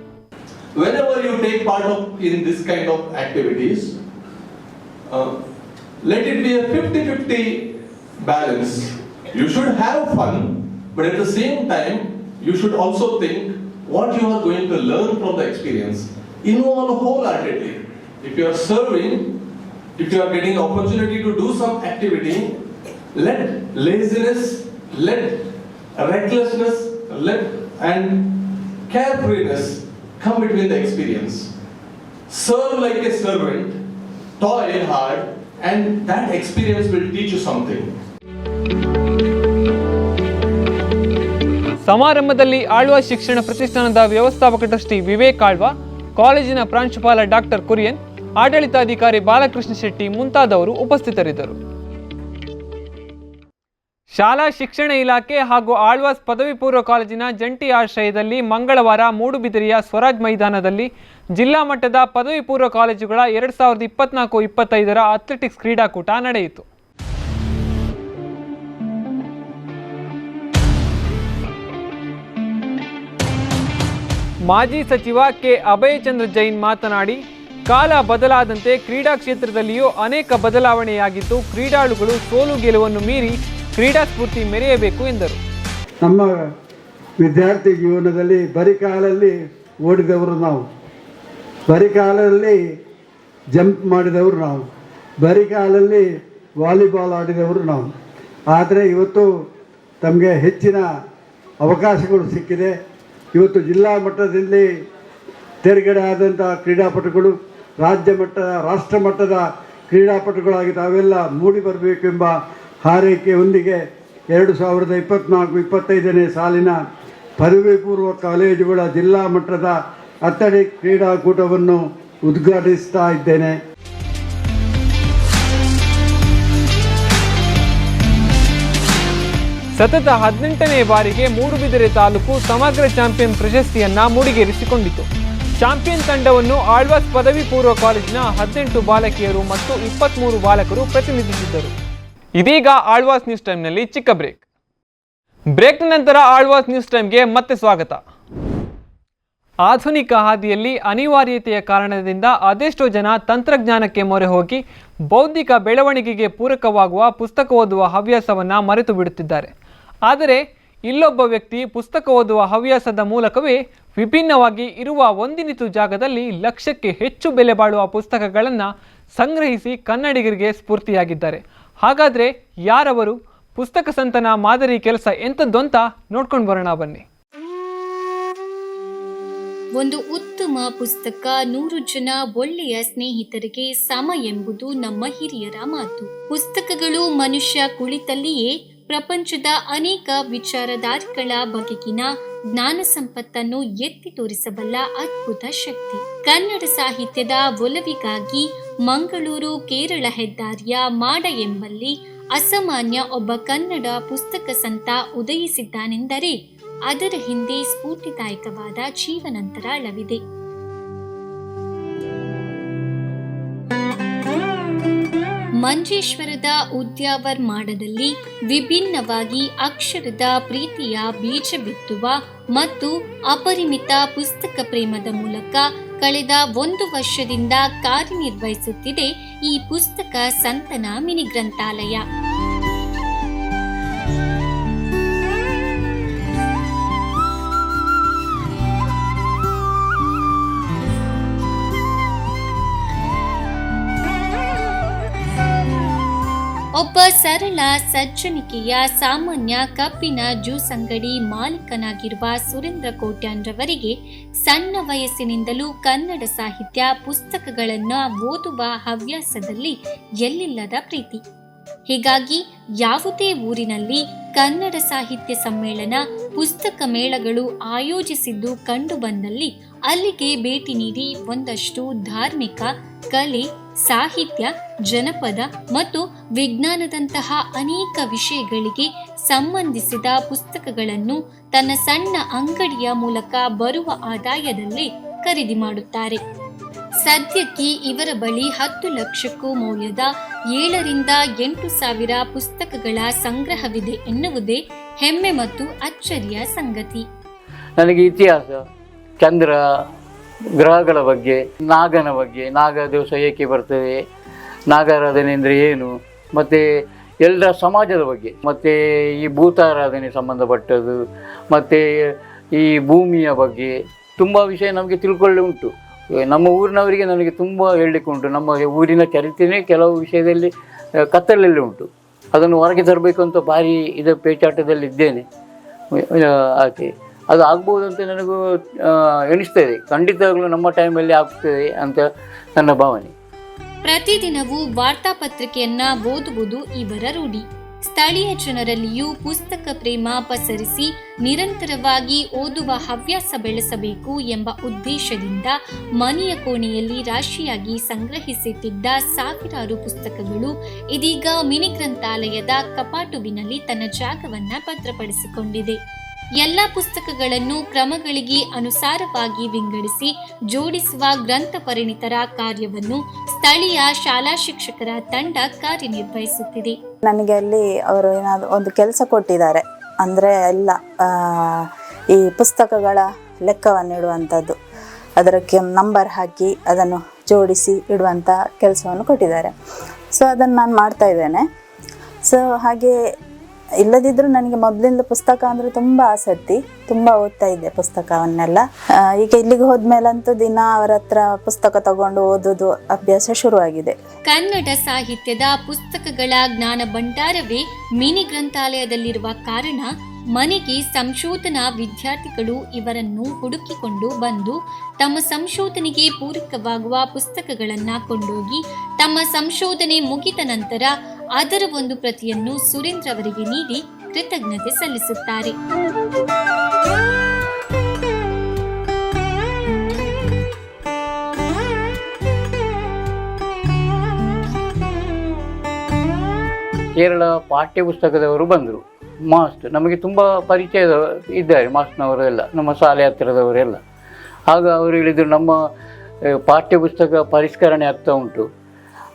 whenever you take part of in this kind of activities, uh, let it be a 50-50 balance. You should have fun, but at the same time, you should also think what you are going to learn from the experience. Involve wholeheartedly. If you are serving, if you are getting opportunity to do some activity, let laziness, let recklessness, let and carefreeness come between the experience. Serve like a servant, toil hard, and that experience will teach you something. ಸಮಾರಂಭದಲ್ಲಿ ಆಳ್ವ ಶಿಕ್ಷಣ ಪ್ರತಿಷ್ಠಾನದ ವ್ಯವಸ್ಥಾಪಕ ಟ್ರಸ್ಟಿ ವಿವೇಕ್ ಆಳ್ವ ಕಾಲೇಜಿನ ಪ್ರಾಂಶುಪಾಲ ಡಾಕ್ಟರ್ ಕುರಿಯನ್ ಆಡಳಿತಾಧಿಕಾರಿ ಬಾಲಕೃಷ್ಣ ಶೆಟ್ಟಿ ಮುಂತಾದವರು ಉಪಸ್ಥಿತರಿದ್ದರು ಶಾಲಾ ಶಿಕ್ಷಣ ಇಲಾಖೆ ಹಾಗೂ ಆಳ್ವಾಸ್ ಪದವಿ ಪೂರ್ವ ಕಾಲೇಜಿನ ಜಂಟಿ ಆಶ್ರಯದಲ್ಲಿ ಮಂಗಳವಾರ ಮೂಡುಬಿದಿರೆಯ ಸ್ವರಾಜ್ ಮೈದಾನದಲ್ಲಿ ಜಿಲ್ಲಾ ಮಟ್ಟದ ಪದವಿ ಪೂರ್ವ ಕಾಲೇಜುಗಳ ಎರಡು ಸಾವಿರದ ಇಪ್ಪತ್ನಾಲ್ಕು ಇಪ್ಪತ್ತೈದರ ಅಥ್ಲೆಟಿಕ್ಸ್ ಕ್ರೀಡಾಕೂಟ ನಡೆಯಿತು. ಮಾಜಿ ಸಚಿವ ಕೆ ಅಭಯಚಂದ್ರ ಜೈನ್ ಮಾತನಾಡಿ, ಕಾಲ ಬದಲಾದಂತೆ ಕ್ರೀಡಾ ಕ್ಷೇತ್ರದಲ್ಲಿಯೂ ಅನೇಕ ಬದಲಾವಣೆಯಾಗಿದ್ದು, ಕ್ರೀಡಾಳುಗಳು ಸೋಲು ಗೆಲುವನ್ನು ಮೀರಿ ಕ್ರೀಡಾ ಸ್ಫೂರ್ತಿ ಮೆರೆಯಬೇಕು ಎಂದರು. ನಮ್ಮ ವಿದ್ಯಾರ್ಥಿ ಜೀವನದಲ್ಲಿ ಬರಿ ಕಾಲಲ್ಲಿ ಓಡಿದವರು ನಾವು. ಬರಿ ಕಾಲಲ್ಲಿ ಜಂಪ್ ಮಾಡಿದವರು ನಾವು. ಬರಿ ಕಾಲಲ್ಲಿ ವಾಲಿಬಾಲ್ ಆಡಿದವರು ನಾವು. ಆದರೆ ಇವತ್ತು ತಮಗೆ ಹೆಚ್ಚಿನ ಅವಕಾಶಗಳು ಸಿಕ್ಕಿದೆ. ಇವತ್ತು ಜಿಲ್ಲಾ ಮಟ್ಟದಲ್ಲಿ ತೆರೆಗಡೆ ಆದಂಥ ಕ್ರೀಡಾಪಟುಗಳು, ರಾಜ್ಯ ಮಟ್ಟದ, ರಾಷ್ಟ್ರ ಮಟ್ಟದ ಕ್ರೀಡಾಪಟುಗಳಾಗಿ ತಾವೆಲ್ಲ ಮೂಡಿ ಬರಬೇಕೆಂಬ ಹಾರೈಕೆಯೊಂದಿಗೆ ಎರಡು ಸಾವಿರದ ಇಪ್ಪತ್ತ್ನಾಲ್ಕು ಇಪ್ಪತ್ತೈದನೇ ಸಾಲಿನ ಪದವಿ ಪೂರ್ವ ಕಾಲೇಜುಗಳ ಜಿಲ್ಲಾ ಮಟ್ಟದ ಅಥ್ಲೆಟಿಕ್ ಕ್ರೀಡಾಕೂಟವನ್ನು ಉದ್ಘಾಟಿಸ್ತಾ ಇದ್ದೇನೆ. ಸತತ ಹದಿನೆಂಟನೇ ಬಾರಿಗೆ ಮೂಡುಬಿದಿರೆ ತಾಲೂಕು ಸಮಗ್ರ ಚಾಂಪಿಯನ್ ಪ್ರಶಸ್ತಿಯನ್ನ ಮುಡಿಗೇರಿಸಿಕೊಂಡಿತು. ಚಾಂಪಿಯನ್ ತಂಡವನ್ನು ಆಳ್ವಾಸ್ ಪದವಿ ಪೂರ್ವ ಕಾಲೇಜಿನ ಹದಿನೆಂಟು ಬಾಲಕಿಯರು ಮತ್ತು ಇಪ್ಪತ್ತ್ಮೂರು ಬಾಲಕರು ಪ್ರತಿನಿಧಿಸಿದ್ದರು. ಇದೀಗ ಆಳ್ವಾಸ್ ನ್ಯೂಸ್ ಟೈಮ್ನಲ್ಲಿ ಚಿಕ್ಕ ಬ್ರೇಕ್. ಬ್ರೇಕ್ನ ನಂತರ ಆಳ್ವಾಸ್ ನ್ಯೂಸ್ ಟೈಮ್ಗೆ ಮತ್ತೆ ಸ್ವಾಗತ. ಆಧುನಿಕ ಹಾದಿಯಲ್ಲಿ ಅನಿವಾರ್ಯತೆಯ ಕಾರಣದಿಂದ ಅದೆಷ್ಟೋ ಜನ ತಂತ್ರಜ್ಞಾನಕ್ಕೆ ಮೊರೆ ಹೋಗಿ ಬೌದ್ಧಿಕ ಬೆಳವಣಿಗೆಗೆ ಪೂರಕವಾಗುವ ಪುಸ್ತಕ ಓದುವ ಹವ್ಯಾಸವನ್ನು ಮರೆತು ಬಿಡುತ್ತಿದ್ದಾರೆ. ಆದರೆ ಇಲ್ಲೊಬ್ಬ ವ್ಯಕ್ತಿ ಪುಸ್ತಕ ಓದುವ ಹವ್ಯಾಸದ ಮೂಲಕವೇ ವಿಭಿನ್ನವಾಗಿ ಇರುವ ಒಂದಿನಿತು ಜಾಗದಲ್ಲಿ ಲಕ್ಷಕ್ಕೆ ಹೆಚ್ಚು ಬೆಲೆ ಬಾಳುವ ಪುಸ್ತಕಗಳನ್ನು ಸಂಗ್ರಹಿಸಿ ಕನ್ನಡಿಗರಿಗೆ ಸ್ಫೂರ್ತಿಯಾಗಿದ್ದಾರೆ. ಹಾಗಾದರೆ ಯಾರವರು ಪುಸ್ತಕ ಸಂತನ, ಮಾದರಿ ಕೆಲಸ ಎಂಥದ್ದು ಅಂತ ನೋಡ್ಕೊಂಡು ಬರೋಣ ಬನ್ನಿ. ಒಂದು ಉತ್ತಮ ಪುಸ್ತಕ, ನೂರು ಜನ ಒಳ್ಳೆಯ ಸ್ನೇಹಿತರಿಗೆ ಸಮ ಎಂಬುದು ನಮ್ಮ ಹಿರಿಯರ ಮಾತು. ಪುಸ್ತಕಗಳು ಮನುಷ್ಯ ಕುಳಿತಲ್ಲಿಯೇ ಪ್ರಪಂಚದ ಅನೇಕ ವಿಚಾರಧಾರಿಗಳ ಬಗೆಗಿನ ಜ್ಞಾನ ಸಂಪತ್ತನ್ನು ಎತ್ತಿ ತೋರಿಸಬಲ್ಲ ಅದ್ಭುತ ಶಕ್ತಿ. ಕನ್ನಡ ಸಾಹಿತ್ಯದ ಒಲವಿಗಾಗಿ ಮಂಗಳೂರು, ಕೇರಳ ಹೆದ್ದಾರಿಯ ಮಾಡ ಎಂಬಲ್ಲಿ ಅಸಾಮಾನ್ಯ ಒಬ್ಬ ಕನ್ನಡ ಪುಸ್ತಕ ಸಂತ ಉದಯಿಸಿದ್ದಾನೆಂದರೆ ಅದರ ಹಿಂದೆ ಸ್ಫೂರ್ತಿದಾಯಕವಾದ ಜೀವನಂತರಾಳವಿದೆ ಮಂಜೇಶ್ವರದ ಉದ್ಯಾವರ್ ಮಾಡದಲ್ಲಿ ವಿಭಿನ್ನವಾಗಿ ಅಕ್ಷರದ ಪ್ರೀತಿಯ ಬೀಜ ಬಿತ್ತುವ ಮತ್ತು ಅಪರಿಮಿತ ಪುಸ್ತಕ ಪ್ರೇಮದ ಮೂಲಕ ಕಳೆದ ಒಂದು ವರ್ಷದಿಂದ ಕಾರ್ಯನಿರ್ವಹಿಸುತ್ತಿದೆ ಈ ಪುಸ್ತಕ ಸಂತನ ಮಿನಿ ಗ್ರಂಥಾಲಯ ಒಬ್ಬ ಸರಳ ಸಜ್ಜನಿಕೆಯ ಸಾಮಾನ್ಯ ಕಬ್ಬಿನ ಜ್ಯೂಸ್ ಅಂಗಡಿ ಮಾಲೀಕನಾಗಿರುವ ಸುರೇಂದ್ರ ಕೋಟ್ಯಾನ್ರವರಿಗೆ ಸಣ್ಣ ವಯಸ್ಸಿನಿಂದಲೂ ಕನ್ನಡ ಸಾಹಿತ್ಯ ಪುಸ್ತಕಗಳನ್ನು ಓದುವ ಹವ್ಯಾಸದಲ್ಲಿ ಎಲ್ಲಿಲ್ಲದ ಪ್ರೀತಿ. ಹೀಗಾಗಿ ಯಾವುದೇ ಊರಿನಲ್ಲಿ ಕನ್ನಡ ಸಾಹಿತ್ಯ ಸಮ್ಮೇಳನ, ಪುಸ್ತಕ ಮೇಳಗಳು ಆಯೋಜಿಸಿದ್ದು ಕಂಡು ಬಂದಲ್ಲಿ ಅಲ್ಲಿಗೆ ಭೇಟಿ ನೀಡಿ ಒಂದಷ್ಟು ಧಾರ್ಮಿಕ, ಕಲೆ ಸಾಹಿತ್ಯ, ಜನಪದ ಮತ್ತು ವಿಜ್ಞಾನದಂತಹ ಅನೇಕ ವಿಷಯಗಳಿಗೆ ಸಂಬಂಧಿಸಿದ ಪುಸ್ತಕಗಳನ್ನು ತನ್ನ ಸಣ್ಣ ಅಂಗಡಿಯ ಮೂಲಕ ಬರುವ ಆದಾಯದಲ್ಲಿ ಖರೀದಿ ಮಾಡುತ್ತಾರೆ. ಸದ್ಯಕ್ಕೆ ಇವರ ಬಳಿ ಹತ್ತು ಲಕ್ಷಕ್ಕೂ ಮೌಲ್ಯದ ಏಳರಿಂದ ಎಂಟು ಸಾವಿರ ಪುಸ್ತಕಗಳ ಸಂಗ್ರಹವಿದೆ ಎನ್ನುವುದೇ ಹೆಮ್ಮೆ ಮತ್ತು ಅಚ್ಚರಿಯ ಸಂಗತಿ. ನನಗೆ ಇತಿಹಾಸ, ಚಂದ್ರ ಗ್ರಹಗಳ ಬಗ್ಗೆ, ನಾಗನ ಬಗ್ಗೆ, ನಾಗ ದಿವಸ ಏಕೆ ಬರ್ತದೆ ನಾಗಾರಾಧನೆ ಅಂದರೆ ಏನು, ಮತ್ತು ಎಲ್ಲರ ಸಮಾಜದ ಬಗ್ಗೆ, ಮತ್ತು ಈ ಭೂತಾರಾಧನೆ ಸಂಬಂಧಪಟ್ಟದ್ದು, ಮತ್ತು ಈ ಭೂಮಿಯ ಬಗ್ಗೆ ತುಂಬ ವಿಷಯ ನಮಗೆ ತಿಳ್ಕೊಳ್ಳಿ ಉಂಟು. ನಮ್ಮ ಊರಿನವರಿಗೆ ನನಗೆ ತುಂಬ ಹೇಳಲಿಕ್ಕೆ ಉಂಟು. ನಮ್ಮ ಊರಿನ ಚರಿತ್ರೆಯೇ ಕೆಲವು ವಿಷಯದಲ್ಲಿ ಕತ್ತಲಲ್ಲಿ ಉಂಟು. ಅದನ್ನು ಹೊರಗೆ ತರಬೇಕು ಅಂತ ಭಾರಿ ಇದು ಪೇಚಾಟದಲ್ಲಿದ್ದೇನೆ. ಆಕೆ. ಅದು ಆಗ್ಬೋದು ಅಂತ ನನಗೂ ಎಣಿಸ್ತಾ ಇದೆ. ಖಂಡಿತವಾಗ್ಲೂ ನಮ್ಮ ಟೈಮಲ್ಲಿ ಆಗ್ತದೆ ಅಂತ ನನ್ನ ಭಾವನೆ. ಪ್ರತಿದಿನವೂ ವಾರ್ತಾಪತ್ರಿಕೆಯನ್ನ ಓದುವುದು ಇವರ ರೂಢಿ. ಸ್ಥಳೀಯ ಜನರಲ್ಲಿಯೂ ಪುಸ್ತಕ ಪ್ರೇಮ ಪಸರಿಸಿ ನಿರಂತರವಾಗಿ ಓದುವ ಹವ್ಯಾಸ ಬೆಳೆಸಬೇಕು ಎಂಬ ಉದ್ದೇಶದಿಂದ ಮನೆಯ ಕೋಣೆಯಲ್ಲಿ ರಾಶಿಯಾಗಿ ಸಂಗ್ರಹಿಸುತ್ತಿದ್ದ ಸಾವಿರಾರು ಪುಸ್ತಕಗಳು ಇದೀಗ ಮಿನಿ ಗ್ರಂಥಾಲಯದ ಕಪಾಟುವಿನಲ್ಲಿ ತನ್ನ ಜಾಗವನ್ನು ಭದ್ರಪಡಿಸಿಕೊಂಡಿದೆ. ಎಲ್ಲ ಪುಸ್ತಕಗಳನ್ನು ಕ್ರಮಗಳಿಗೆ ಅನುಸಾರವಾಗಿ ವಿಂಗಡಿಸಿ ಜೋಡಿಸುವ ಗ್ರಂಥ ಪರಿಣಿತರ ಕಾರ್ಯವನ್ನು ಸ್ಥಳೀಯ ಶಾಲಾ ಶಿಕ್ಷಕರ ತಂಡ ಕಾರ್ಯನಿರ್ವಹಿಸುತ್ತಿದೆ. ನನಗೆ ಅಲ್ಲಿ ಅವರು ಏನಾದರೂ ಒಂದು ಕೆಲಸ ಕೊಟ್ಟಿದ್ದಾರೆ. ಅಂದರೆ ಎಲ್ಲ ಈ ಪುಸ್ತಕಗಳ ಲೆಕ್ಕವನ್ನು ಇಡುವಂಥದ್ದು. ಅದಕ್ಕೆ ನಂಬರ್ ಹಾಕಿ ಅದನ್ನು ಜೋಡಿಸಿ ಇಡುವಂಥ ಕೆಲಸವನ್ನು ಕೊಟ್ಟಿದ್ದಾರೆ. ಸೊ ಅದನ್ನು ನಾನು ಮಾಡ್ತಾ ಇದ್ದೇನೆ. ಸೊ ಹಾಗೆ ಇಲ್ಲದಿದ್ದರೂ ನನಗೆ ಮೊದಲಿಂದ ಪುಸ್ತಕ ಅಂದರೆ ತುಂಬ ಆಸಕ್ತಿ, ತುಂಬ ಓದ್ತಾ ಇದ್ದೆ ಪುಸ್ತಕವನ್ನೆಲ್ಲ. ಈಗ ಇಲ್ಲಿಗೆ ಹೋದ್ಮೇಲಂತೂ ದಿನ ಅವರ ಹತ್ರ ಪುಸ್ತಕ ತಗೊಂಡು ಓದೋದು ಅಭ್ಯಾಸ ಶುರುವಾಗಿದೆ. ಕನ್ನಡ ಸಾಹಿತ್ಯದ ಪುಸ್ತಕಗಳ ಜ್ಞಾನ ಭಂಡಾರವೇ ಮಿನಿ ಗ್ರಂಥಾಲಯದಲ್ಲಿರುವ ಕಾರಣ ಮನೆಗೆ ಸಂಶೋಧನಾ ವಿದ್ಯಾರ್ಥಿಗಳು ಇವರನ್ನು ಹುಡುಕಿಕೊಂಡು ಬಂದು ತಮ್ಮ ಸಂಶೋಧನೆಗೆ ಪೂರಕವಾಗುವ ಪುಸ್ತಕಗಳನ್ನು ಕೊಂಡೋಗಿ ತಮ್ಮ ಸಂಶೋಧನೆ ಮುಗಿದ ನಂತರ ಅದರ ಒಂದು ಪ್ರತಿಯನ್ನು ಸುರೇಂದ್ರ ಅವರಿಗೆ ನೀಡಿ ಕೃತಜ್ಞತೆ ಸಲ್ಲಿಸುತ್ತಾರೆ. ಕೇರಳ ಪಾಠ್ಯ ಪುಸ್ತಕದವರು ಬಂದರು. ಮಾಸ್ಟ್ ನಮಗೆ ತುಂಬ ಪರಿಚಯದ ಇದ್ದಾರೆ ಮಾಸ್ಟ್ನವರೆಲ್ಲ ನಮ್ಮ ಶಾಲೆ ಹತ್ತಿರದವರೆಲ್ಲ. ಆಗ ಅವರು ಹೇಳಿದರು, ನಮ್ಮ ಪಾಠ್ಯ ಪುಸ್ತಕ ಪರಿಷ್ಕರಣೆ ಆಗ್ತಾ ಉಂಟು.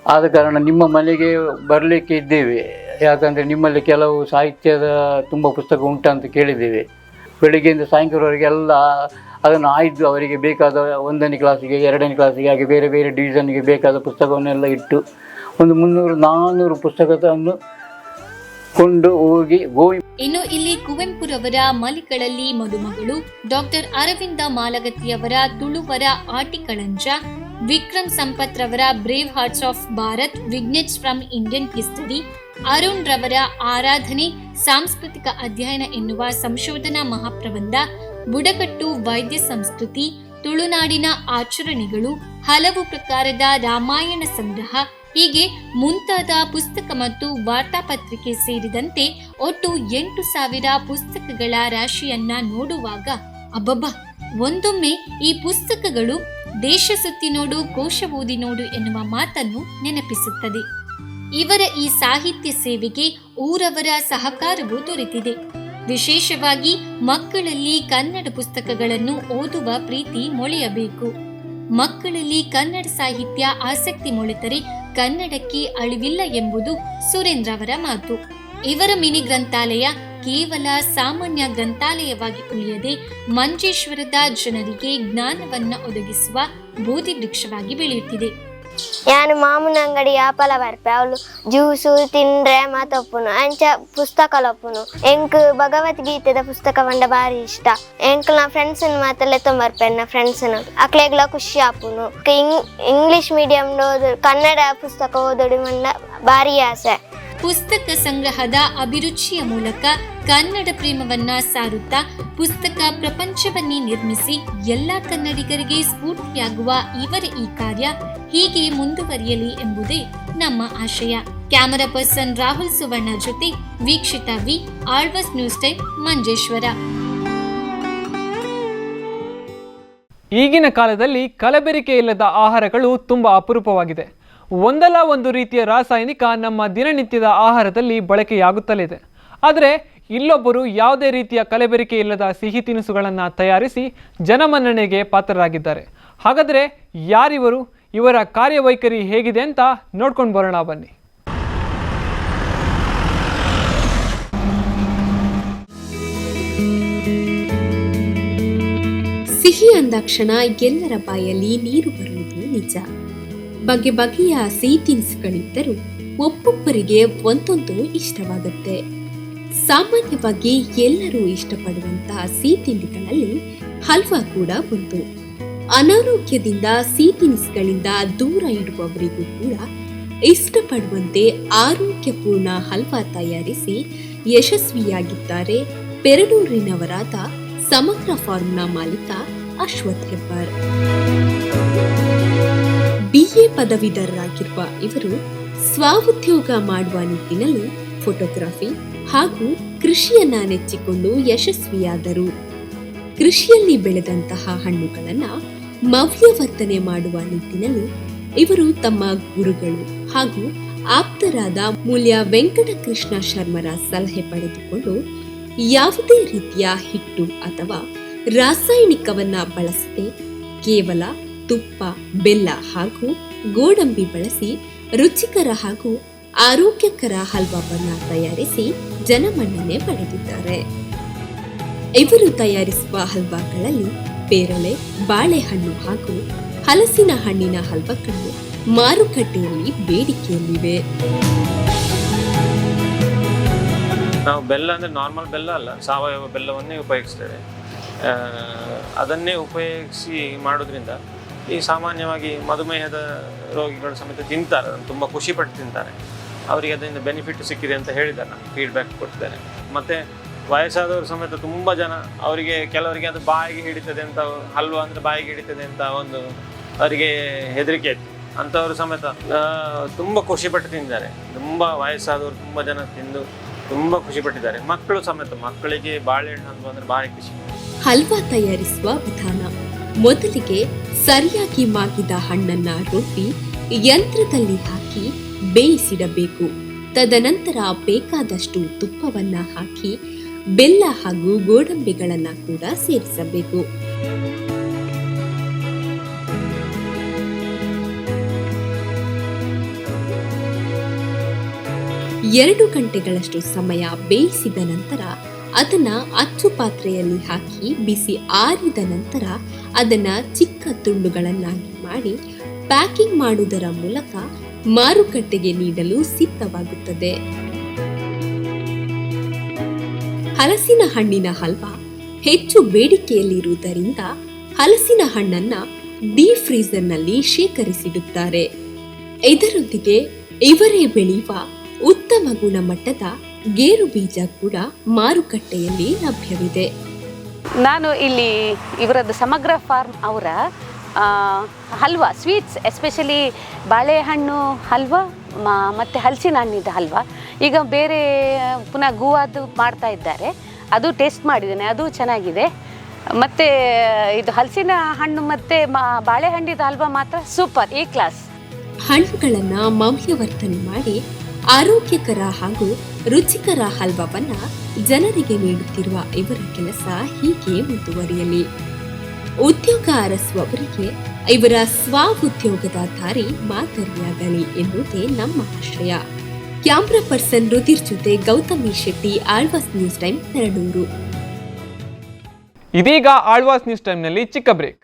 ಆದ ಕಾರಣ ನಿಮ್ಮ ಮನೆಗೆ ಬರಲಿಕ್ಕೆ ಇದ್ದೇವೆ. ಯಾಕಂದರೆ ನಿಮ್ಮಲ್ಲಿ ಕೆಲವು ಸಾಹಿತ್ಯದ ತುಂಬ ಪುಸ್ತಕ ಉಂಟಂತ ಕೇಳಿದ್ದೇವೆ. ಬೆಳಿಗ್ಗೆಯಿಂದ ಸಾಯಂಕಾಲವರೆಗೆ ಎಲ್ಲ ಅದನ್ನು ಆಯ್ದು ಅವರಿಗೆ ಬೇಕಾದ ಒಂದನೇ ಕ್ಲಾಸಿಗೆ ಎರಡನೇ ಕ್ಲಾಸಿಗೆ ಹಾಗೆ ಬೇರೆ ಬೇರೆ ಡಿವಿಷನ್ಗೆ ಬೇಕಾದ ಪುಸ್ತಕವನ್ನೆಲ್ಲ ಇಟ್ಟು ಒಂದು ಮುನ್ನೂರು ನಾನ್ನೂರು ಪುಸ್ತಕವನ್ನು ಕೊಂಡು ಹೋಗಿ ಗೋವಿ ಇನ್ನು ಇಲ್ಲಿ ಕುವೆಂಪುರವರ ಮಲಿಗಳಲ್ಲಿ ಮದುಮಗಳು ಡಾಕ್ಟರ್ ಅರವಿಂದ ಮಾಲಗತ್ತಿಯವರ ತುಳುವರ ಆಟಿಕಳಂಜ ವಿಕ್ರಮ್ ಸಂಪತ್ ರವರ brave hearts of Bharat vignettes from Indian history, Arun ರವರ ಆರಾಧನೆ, ಸಾಂಸ್ಕೃತಿಕ ಅಧ್ಯಯನ ಎನ್ನುವ ಸಂಶೋಧನಾ ಮಹಾಪ್ರಬಂಧ, ಬುಡಕಟ್ಟು ವೈದ್ಯ ಸಂಸ್ಕೃತಿ, ತುಳುನಾಡಿನ ಆಚರಣೆಗಳು, ಹಲವು ಪ್ರಕಾರದ ರಾಮಾಯಣ ಸಂಗ್ರಹ, ಹೀಗೆ ಮುಂತಾದ ಪುಸ್ತಕ ಮತ್ತು ವಾರ್ತಾಪತ್ರಿಕೆ ಸೇರಿದಂತೆ ಒಟ್ಟು ಎಂಟು ಸಾವಿರ ಪುಸ್ತಕಗಳ ರಾಶಿಯನ್ನ ನೋಡುವಾಗ ಅಬ್ಬಬ್ಬ, ಒಂದೊಮ್ಮೆ ಈ ಪುಸ್ತಕಗಳು ದೇಶ ಸುತ್ತಿ ನೋಡು, ಕೋಶ ಓದಿ ನೋಡು ಎನ್ನುವ ಮಾತನ್ನು ನೆನಪಿಸುತ್ತದೆ. ಇವರ ಈ ಸಾಹಿತ್ಯ ಸೇವೆಗೆ ಊರವರ ಸಹಕಾರವೂ ದೊರೆತಿದೆ. ವಿಶೇಷವಾಗಿ ಮಕ್ಕಳಲ್ಲಿ ಕನ್ನಡ ಪುಸ್ತಕಗಳನ್ನು ಓದುವ ಪ್ರೀತಿ ಮೊಳೆಯಬೇಕು. ಮಕ್ಕಳಲ್ಲಿ ಕನ್ನಡ ಸಾಹಿತ್ಯ ಆಸಕ್ತಿ ಮೊಳೆತರೆ ಕನ್ನಡಕ್ಕೆ ಅಳಿವಿಲ್ಲ ಎಂಬುದು ಸುರೇಂದ್ರ ಅವರ ಮಾತು. ಇವರ ಮಿನಿ ಗ್ರಂಥಾಲಯ ಕೇವಲ ಸಾಮಾನ್ಯ ಗ್ರಂಥಾಲಯವಾಗಿ ಉಳಿಯದೆ ಮಂಜೇಶ್ವರದ ಜನರಿಗೆ ಜ್ಞಾನವನ್ನು ಒದಗಿಸುವ ಬೋಧಿ ವೃಕ್ಷವಾಗಿ ಬೆಳೆಯುತ್ತಿದೆ. ಯಾನು ಮಾಮೂನ ಅಂಗಡಿ ಆಪಲ ಬರ್ಪೆ, ಅವಳು ಜ್ಯೂಸು ತಿಂಡ್ರೆ ಮಾತೊಪ್ಪುನು, ಅಂಚ ಪುಸ್ತಕ ಒಪ್ಪುನು ಎಂಕ್ ಭಗವದ್ಗೀತೆದ ಪುಸ್ತಕ ಬಂಡ ಬಾರಿ ಇಷ್ಟ. ಎಂಕ್ ನಾ ಫ್ರೆಂಡ್ಸ್ ಮಾತಲ್ಲೇ ತೊಂಬರ್ಪೆ, ನಾ ಫ್ರೆಂಡ್ಸ್ ಅಕ್ಲೆಗ್ಲ ಖುಷಿ ಆಪುನು. ಇಂಗ್ಲಿಷ್ ಮೀಡಿಯಂ ಓದು ಕನ್ನಡ ಪುಸ್ತಕ ಓದೋಡಿ ಮಂಡ ಬಾರಿ ಆಸೆ. ಪುಸ್ತಕ ಸಂಗ್ರಹದ ಅಭಿರುಚಿಯ ಮೂಲಕ ಕನ್ನಡ ಪ್ರೇಮವನ್ನ ಸಾರುತ್ತಾ ಪುಸ್ತಕ ಪ್ರಪಂಚವನ್ನೇ ನಿರ್ಮಿಸಿ ಎಲ್ಲ ಕನ್ನಡಿಗರಿಗೆ ಸ್ಫೂರ್ತಿಯಾಗುವ ಇವರ ಈ ಕಾರ್ಯ ಹೀಗೆ ಮುಂದುವರಿಯಲಿ ಎಂಬುದೇ ನಮ್ಮ ಆಶಯ. ಕ್ಯಾಮರಾ ಪರ್ಸನ್ ರಾಹುಲ್ ಸುವರ್ಣ ಜೊತೆ Veekshita V Alva's news time Manjeshwar. ಈಗಿನ ಕಾಲದಲ್ಲಿ ಕಲಬೆರಿಕೆ ಇಲ್ಲದ ಆಹಾರಗಳು ತುಂಬ ಅಪರೂಪವಾಗಿದೆ. ಒಂದಲ್ಲ ಒಂದು ರೀತಿಯ ರಾಸಾಯನಿಕ ನಮ್ಮ ದಿನನಿತ್ಯದ ಆಹಾರದಲ್ಲಿ ಬಳಕೆಯಾಗುತ್ತಲಿದೆ. ಆದರೆ ಇಲ್ಲೊಬ್ಬರು ಯಾವುದೇ ರೀತಿಯ ಕಲೆಬೆರಿಕೆ ಇಲ್ಲದ ಸಿಹಿ ತಿನಿಸುಗಳನ್ನು ತಯಾರಿಸಿ ಜನಮನ್ನಣೆಗೆ ಪಾತ್ರರಾಗಿದ್ದಾರೆ. ಹಾಗಾದರೆ ಯಾರಿವರು? ಇವರ ಕಾರ್ಯವೈಖರಿ ಹೇಗಿದೆ ಅಂತ ನೋಡ್ಕೊಂಡು ಬರೋಣ ಬನ್ನಿ. ಸಿಹಿ ಅಂದಾಕ್ಷಣ ಎಲ್ಲರ ಬಾಯಲ್ಲಿ ನೀರು ಬರುವುದು ನಿಜ. ಬಗೆ ಬಗೆಯ ಸಿಹಿ ತಿನಿಸುಗಳಿದ್ದರೂ ಒಬ್ಬೊಬ್ಬರಿಗೆ ಒಂದೊಂದು ಇಷ್ಟವಾಗುತ್ತೆ. ಸಾಮಾನ್ಯವಾಗಿ ಎಲ್ಲರೂ ಇಷ್ಟಪಡುವಂತಹ ಸಿಹಿ ತಿಂಡಿಗಳಲ್ಲಿ ಹಲ್ವಾ ಕೂಡ ಒಂದು. ಅನಾರೋಗ್ಯದಿಂದ ಸಿಹಿ ತಿನಿಸುಗಳಿಂದ ದೂರ ಇಡುವವರಿಗೂ ಕೂಡ ಇಷ್ಟಪಡುವಂತೆ ಆರೋಗ್ಯಪೂರ್ಣ ಹಲ್ವಾ ತಯಾರಿಸಿ ಯಶಸ್ವಿಯಾಗಿದ್ದಾರೆ ಪೆರಡೂರಿನವರಾದ ಸಮಗ್ರ ಫಾರ್ಮ್ನ ಮಾಲೀಕ ಅಶ್ವಥ್ ಹೆಬ್ಬಾರ್. ಬಿಎ ಪದವೀಧರರಾಗಿರುವ ಇವರು ಸ್ವಉದ್ಯೋಗ ಮಾಡುವ ನಿಟ್ಟಿನಲ್ಲಿ ಫೋಟೋಗ್ರಫಿ ಹಾಗೂ ಕೃಷಿಯನ್ನ ನೆಚ್ಚಿಕೊಂಡು ಯಶಸ್ವಿಯಾದರು. ಕೃಷಿಯಲ್ಲಿ ಬೆಳೆದಂತಹ ಹಣ್ಣುಗಳನ್ನು ಮೌಲ್ಯವರ್ತನೆ ಮಾಡುವ ನಿಟ್ಟಿನಲ್ಲಿ ಇವರು ತಮ್ಮ ಗುರುಗಳು ಹಾಗೂ ಆಪ್ತರಾದ ಮೂಲ್ಯ ವೆಂಕಟಕೃಷ್ಣ ಶರ್ಮರ ಸಲಹೆ ಪಡೆದುಕೊಂಡು ಯಾವುದೇ ರೀತಿಯ ಹಿಟ್ಟು ಅಥವಾ ರಾಸಾಯನಿಕವನ್ನ ಬಳಸದೆ ಕೇವಲ ತುಪ್ಪ, ಬೆಲ್ಲ ಹಾಗೂ ಗೋಡಂಬಿ ಬಳಸಿ ರುಚಿಕರ ಹಾಗೂ ಆರೋಗ್ಯಕರ ಹಲ್ವಾವನ್ನ ತಯಾರಿಸಿ ಜನಮನ್ನಣೆ ಪಡೆದಿದ್ದಾರೆ. ಇವರು ತಯಾರಿಸುವ ಹಲ್ವಾಗಳಲ್ಲಿ ಪೇರಳೆ, ಬಾಳೆಹಣ್ಣು ಹಾಗೂ ಹಲಸಿನ ಹಣ್ಣಿನ ಹಲ್ವಾಗಳು ಮಾರುಕಟ್ಟೆಯಲ್ಲಿ ಬೇಡಿಕೆಯಲ್ಲಿವೆ. ನಾವು ಬೆಲ್ಲ ಅಂದರೆ ನಾರ್ಮಲ್ ಬೆಲ್ಲ ಅಲ್ಲ, ಸಾವಯವ ಬೆಲ್ಲವನ್ನೇ ಉಪಯೋಗಿಸ್ತೇವೆ. ಅದನ್ನೇ ಉಪಯೋಗಿಸಿ ಮಾಡೋದ್ರಿಂದ ಈ ಸಾಮಾನ್ಯವಾಗಿ ಮಧುಮೇಹದ ರೋಗಿಗಳು ಸಮೇತ ತಿಂತಾರೆ ತುಂಬ ಖುಷಿಪಟ್ಟು ತಿಂತಾರೆ. ಅವರಿಗೆ ಅದರಿಂದ ಬೆನಿಫಿಟ್ ಸಿಕ್ಕಿದೆ ಅಂತ ಹೇಳಿದ್ದಾರೆ, ನಾನು ಫೀಡ್ಬ್ಯಾಕ್ ಕೊಡ್ತೇನೆ ಮತ್ತು ವಯಸ್ಸಾದವರು ಸಮೇತ ತುಂಬ ಜನ ಅವರಿಗೆ ಕೆಲವರಿಗೆ ಅದು ಬಾಯಿಗೆ ಹಿಡಿತದೆ ಅಂತ, ಹಲ್ವಾ ಅಂದರೆ ಬಾಯಿಗೆ ಹಿಡಿತದೆ ಅಂತ ಒಂದು ಅವರಿಗೆ ಹೆದರಿಕೆ ಇತ್ತು. ಅಂಥವರು ಸಮೇತ ತುಂಬ ಖುಷಿಪಟ್ಟು ತಿಂದಿದ್ದಾರೆ. ತುಂಬ ವಯಸ್ಸಾದವರು ತುಂಬ ಜನ ತಿಂದು ತುಂಬ ಖುಷಿಪಟ್ಟಿದ್ದಾರೆ. ಮಕ್ಕಳು ಸಮೇತ, ಮಕ್ಕಳಿಗೆ ಬಾಳೆಹಣ್ಣು ಅಂತ ಅಂದರೆ ಭಾರಿ ಖುಷಿ. ಹಲ್ವಾ ತಯಾರಿಸುವ ವಿಧಾನ. ಮೊದಲಿಗೆ ಸರಿಯಾಗಿ ಮಾಗಿದ ಹಣ್ಣನ್ನ ರುಬ್ಬಿ ಯಂತ್ರದಲ್ಲಿ ಹಾಕಿ ಬೇಯಿಸಿಡಬೇಕು. ತದನಂತರ ಬೇಕಾದಷ್ಟು ತುಪ್ಪವನ್ನ ಹಾಕಿ ಬೆಲ್ಲ ಹಾಗೂ ಗೋಡಂಬಿಗಳನ್ನ ಕೂಡ ಸೇರಿಸಬೇಕು. ಎರಡು ಗಂಟೆಗಳಷ್ಟು ಸಮಯ ಬೇಯಿಸಿದ ನಂತರ ಅದನ್ನ ಅಚ್ಚು ಪಾತ್ರೆಯಲ್ಲಿ ಹಾಕಿ ಬಿಸಿ ಆರಿದ ನಂತರ ಅದನ್ನ ಚಿಕ್ಕ ತುಂಡುಗಳನ್ನಾಗಿ ಮಾಡಿ ಪ್ಯಾಕಿಂಗ್ ಮಾಡುವುದರ ಮೂಲಕ ಮಾರುಕಟ್ಟೆಗೆ ನೀಡಲು ಸಿದ್ಧವಾಗುತ್ತದೆ. ಹಲಸಿನ ಹಣ್ಣಿನ ಹಲ್ವಾ ಹೆಚ್ಚು ಬೇಡಿಕೆಯಲ್ಲಿರುವುದರಿಂದ ಹಲಸಿನ ಹಣ್ಣನ್ನ ಡೀ ಫ್ರೀಸರ್ನಲ್ಲಿ ಶೇಖರಿಸಿಡುತ್ತಾರೆ. ಇದರೊಂದಿಗೆ ಇವರೇ ಬೆಳೆಯುವ ಉತ್ತಮ ಗುಣಮಟ್ಟದ ಗೇರು ಬೀಜ ಕೂಡ ಮಾರುಕಟ್ಟೆಯಲ್ಲಿ ಲಭ್ಯವಿದೆ. ನಾನು ಇಲ್ಲಿ ಇವರದ್ದು ಸಮಗ್ರ ಫಾರ್ಮ್ ಅವರ ಹಲ್ವಾ ಸ್ವೀಟ್ಸ್ ಎಸ್ಪೆಷಲಿ ಬಾಳೆಹಣ್ಣು ಹಲ್ವಾ ಮತ್ತು ಹಲಸಿನ ಹಣ್ಣಿದ ಹಲ್ವಾ. ಈಗ ಬೇರೆ ಪುನಃ ಗೂವಾದು ಮಾಡ್ತಾ ಇದ್ದಾರೆ. ಅದು ಟೇಸ್ಟ್ ಮಾಡಿದ್ದೇನೆ ಅದು ಚೆನ್ನಾಗಿದೆ. ಮತ್ತು ಇದು ಹಲಸಿನ ಹಣ್ಣು ಮತ್ತು ಮಾ ಬಾಳೆಹಣ್ಣಿದ ಹಲ್ವಾ ಮಾತ್ರ ಸೂಪರ್ ಈ ಕ್ಲಾಸ್. ಹಣ್ಣುಗಳನ್ನು ಮೌಲ್ಯವರ್ಧನೆ ಮಾಡಿ ಆರೋಗ್ಯಕರ ಹಾಗೂ ರುಚಿಕರ ಹಲ್ವಾವನ್ನ ಜನರಿಗೆ ನೀಡುತ್ತಿರುವ ಇವರ ಕೆಲಸ ಹೀಗೆ ಮುಂದುವರಿಯಲಿ. ಉದ್ಯೋಗ ಅರಸುವವರಿಗೆ ಇವರ ಸ್ವ ಉದ್ಯೋಗದ ದಾರಿ ಮಾದರಿಯಾಗಲಿ ಎನ್ನುವುದೇ ನಮ್ಮ ಆಶಯ ಕ್ಯಾಮ್ರಾ ಪರ್ಸನ್ ರುದಿರ್ ಜೊತೆ ಗೌತಮಿ ಶೆಟ್ಟಿ, ಆಳ್ವಾಸ್ ನ್ಯೂಸ್ ಟೈಮ್, ನೆರಡೂರು. ಇದೀಗ ಆಳ್ವಾಸ್ ನ್ಯೂಸ್ ಟೈಮ್ನಲ್ಲಿ ಚಿಕ್ಕ ಬ್ರೇಕ್.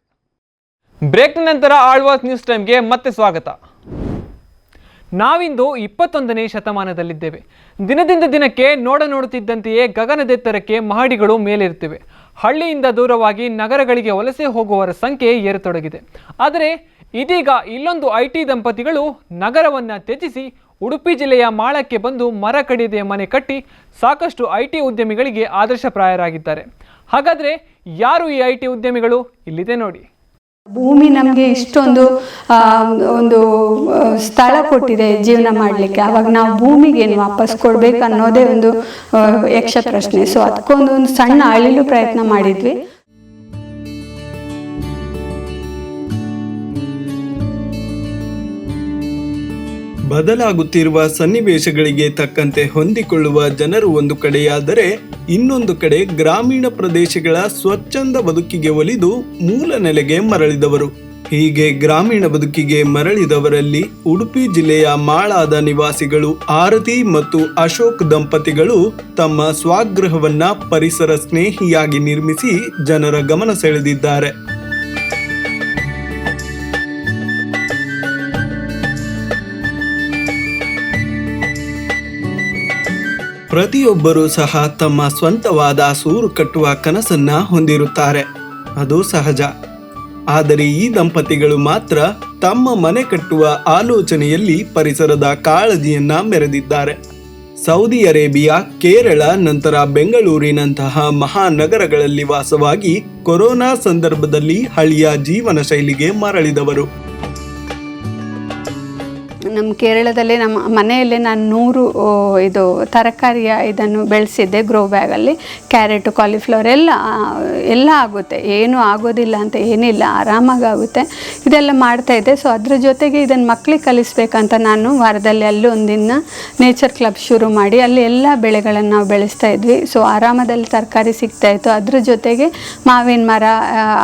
ಬ್ರೇಕ್ ನಂತರ ಆಳ್ವಾಸ್ ನ್ಯೂಸ್ ಟೈಮ್ಗೆ ಮತ್ತೆ ಸ್ವಾಗತ. ನಾವಿಂದು ಇಪ್ಪತ್ತೊಂದನೇ ಶತಮಾನದಲ್ಲಿದ್ದೇವೆ. ದಿನದಿಂದ ದಿನಕ್ಕೆ ನೋಡ ನೋಡುತ್ತಿದ್ದಂತೆಯೇ ಗಗನದೆತ್ತರಕ್ಕೆ ಮಹಡಿಗಳು ಮೇಲೇರುತ್ತಿವೆ. ಹಳ್ಳಿಯಿಂದ ದೂರವಾಗಿ ನಗರಗಳಿಗೆ ವಲಸೆ ಹೋಗುವವರ ಸಂಖ್ಯೆ ಏರತೊಡಗಿದೆ. ಆದರೆ ಇದೀಗ ಇಲ್ಲೊಂದು ಐ ದಂಪತಿಗಳು ನಗರವನ್ನು ತ್ಯಜಿಸಿ ಉಡುಪಿ ಜಿಲ್ಲೆಯ ಮಾಳಕ್ಕೆ ಬಂದು ಮರ ಕಡಿದೆ ಮನೆ ಕಟ್ಟಿ ಸಾಕಷ್ಟು ಐ ಉದ್ಯಮಿಗಳಿಗೆ ಆದರ್ಶಪ್ರಾಯರಾಗಿದ್ದಾರೆ. ಹಾಗಾದರೆ ಯಾರು ಈ ಐ ಉದ್ಯಮಿಗಳು? ಇಲ್ಲಿದೆ ನೋಡಿ. ಭೂಮಿ ನಮಗೆ ಇಷ್ಟೊಂದು ಒಂದು ಸ್ಥಳ ಕೊಟ್ಟಿದೆ ಜೀವನ ಮಾಡಲಿಕ್ಕೆ. ಅವಾಗ ನಾವು ಭೂಮಿಗೆ ಏನು ವಾಪಸ್ ಕೊಡ್ಬೇಕು ಅನ್ನೋದೇ ಒಂದು ಯಕ್ಷ ಪ್ರಶ್ನೆ ಸೊ ಅದಕ್ಕೊಂದು ಒಂದು ಸಣ್ಣ ಅಳಿಲು ಪ್ರಯತ್ನ ಮಾಡಿದ್ವಿ. ಬದಲಾಗುತ್ತಿರುವ ಸನ್ನಿವೇಶಗಳಿಗೆ ತಕ್ಕಂತೆ ಹೊಂದಿಕೊಳ್ಳುವ ಜನರು ಒಂದು ಕಡೆಯಾದರೆ, ಇನ್ನೊಂದು ಕಡೆ ಗ್ರಾಮೀಣ ಪ್ರದೇಶಗಳ ಸ್ವಚ್ಛಂದ ಬದುಕಿಗೆ ಒಲಿದು ಮೂಲ ನೆಲೆಗೆ ಮರಳಿದವರು. ಹೀಗೆ ಗ್ರಾಮೀಣ ಬದುಕಿಗೆ ಮರಳಿದವರಲ್ಲಿ ಉಡುಪಿ ಜಿಲ್ಲೆಯ ಮಾಳಾದ ನಿವಾಸಿಗಳು ಆರತಿ ಮತ್ತು ಅಶೋಕ್ ದಂಪತಿಗಳು ತಮ್ಮ ಸ್ವಗೃಹವನ್ನ ಪರಿಸರ ಸ್ನೇಹಿಯಾಗಿ ನಿರ್ಮಿಸಿ ಜನರ ಗಮನ ಸೆಳೆದಿದ್ದಾರೆ. ಪ್ರತಿಯೊಬ್ಬರೂ ಸಹ ತಮ್ಮ ಸ್ವಂತವಾದ ಸೂರು ಕಟ್ಟುವ ಕನಸನ್ನ ಹೊಂದಿರುತ್ತಾರೆ. ಅದು ಸಹಜ. ಆದರೆ ಈ ದಂಪತಿಗಳು ಮಾತ್ರ ತಮ್ಮ ಮನೆ ಕಟ್ಟುವ ಆಲೋಚನೆಯಲ್ಲಿ ಪರಿಸರದ ಕಾಳಜಿಯನ್ನ ಮೆರೆದಿದ್ದಾರೆ. ಸೌದಿ ಅರೇಬಿಯಾ, ಕೇರಳ, ನಂತರ ಬೆಂಗಳೂರಿನಂತಹ ಮಹಾನಗರಗಳಲ್ಲಿ ವಾಸವಾಗಿ ಕೊರೋನಾ ಸಂದರ್ಭದಲ್ಲಿ ಹಳಿಯ ಜೀವನ ಶೈಲಿಗೆ ಮರಳಿದವರು. ನಮ್ಮ ಕೇರಳದಲ್ಲಿ ನಮ್ಮ ಮನೆಯಲ್ಲೇ ನಾನು ನೂರು ಇದು ತರಕಾರಿಯ ಇದನ್ನು ಬೆಳೆಸಿದ್ದೆ ಗ್ರೋ ಬ್ಯಾಗಲ್ಲಿ ಕ್ಯಾರೆಟು ಕಾಲಿಫ್ಲವರ್ ಎಲ್ಲ ಎಲ್ಲ ಆಗುತ್ತೆ. ಏನು ಆಗೋದಿಲ್ಲ ಅಂತ ಏನಿಲ್ಲ, ಆರಾಮಾಗಿ ಆಗುತ್ತೆ. ಇದೆಲ್ಲ ಮಾಡ್ತಾ ಇದ್ದೆ. ಸೊ ಅದ್ರ ಜೊತೆಗೆ ಇದನ್ನು ಮಕ್ಕಳಿಗೆ ಕಲಿಸ್ಬೇಕಂತ ನಾನು ವಾರದಲ್ಲಿ ಅಲ್ಲಿ ಒಂದಿನ ನೇಚರ್ ಕ್ಲಬ್ ಶುರು ಮಾಡಿ, ಅಲ್ಲಿ ಎಲ್ಲ ಬೆಳೆಗಳನ್ನು ನಾವು ಬೆಳೆಸ್ತಾ ಇದ್ವಿ. ಸೊ ಆರಾಮದಲ್ಲಿ ತರಕಾರಿ ಸಿಗ್ತಾ ಇತ್ತು. ಅದ್ರ ಜೊತೆಗೆ ಮಾವಿನ ಮರ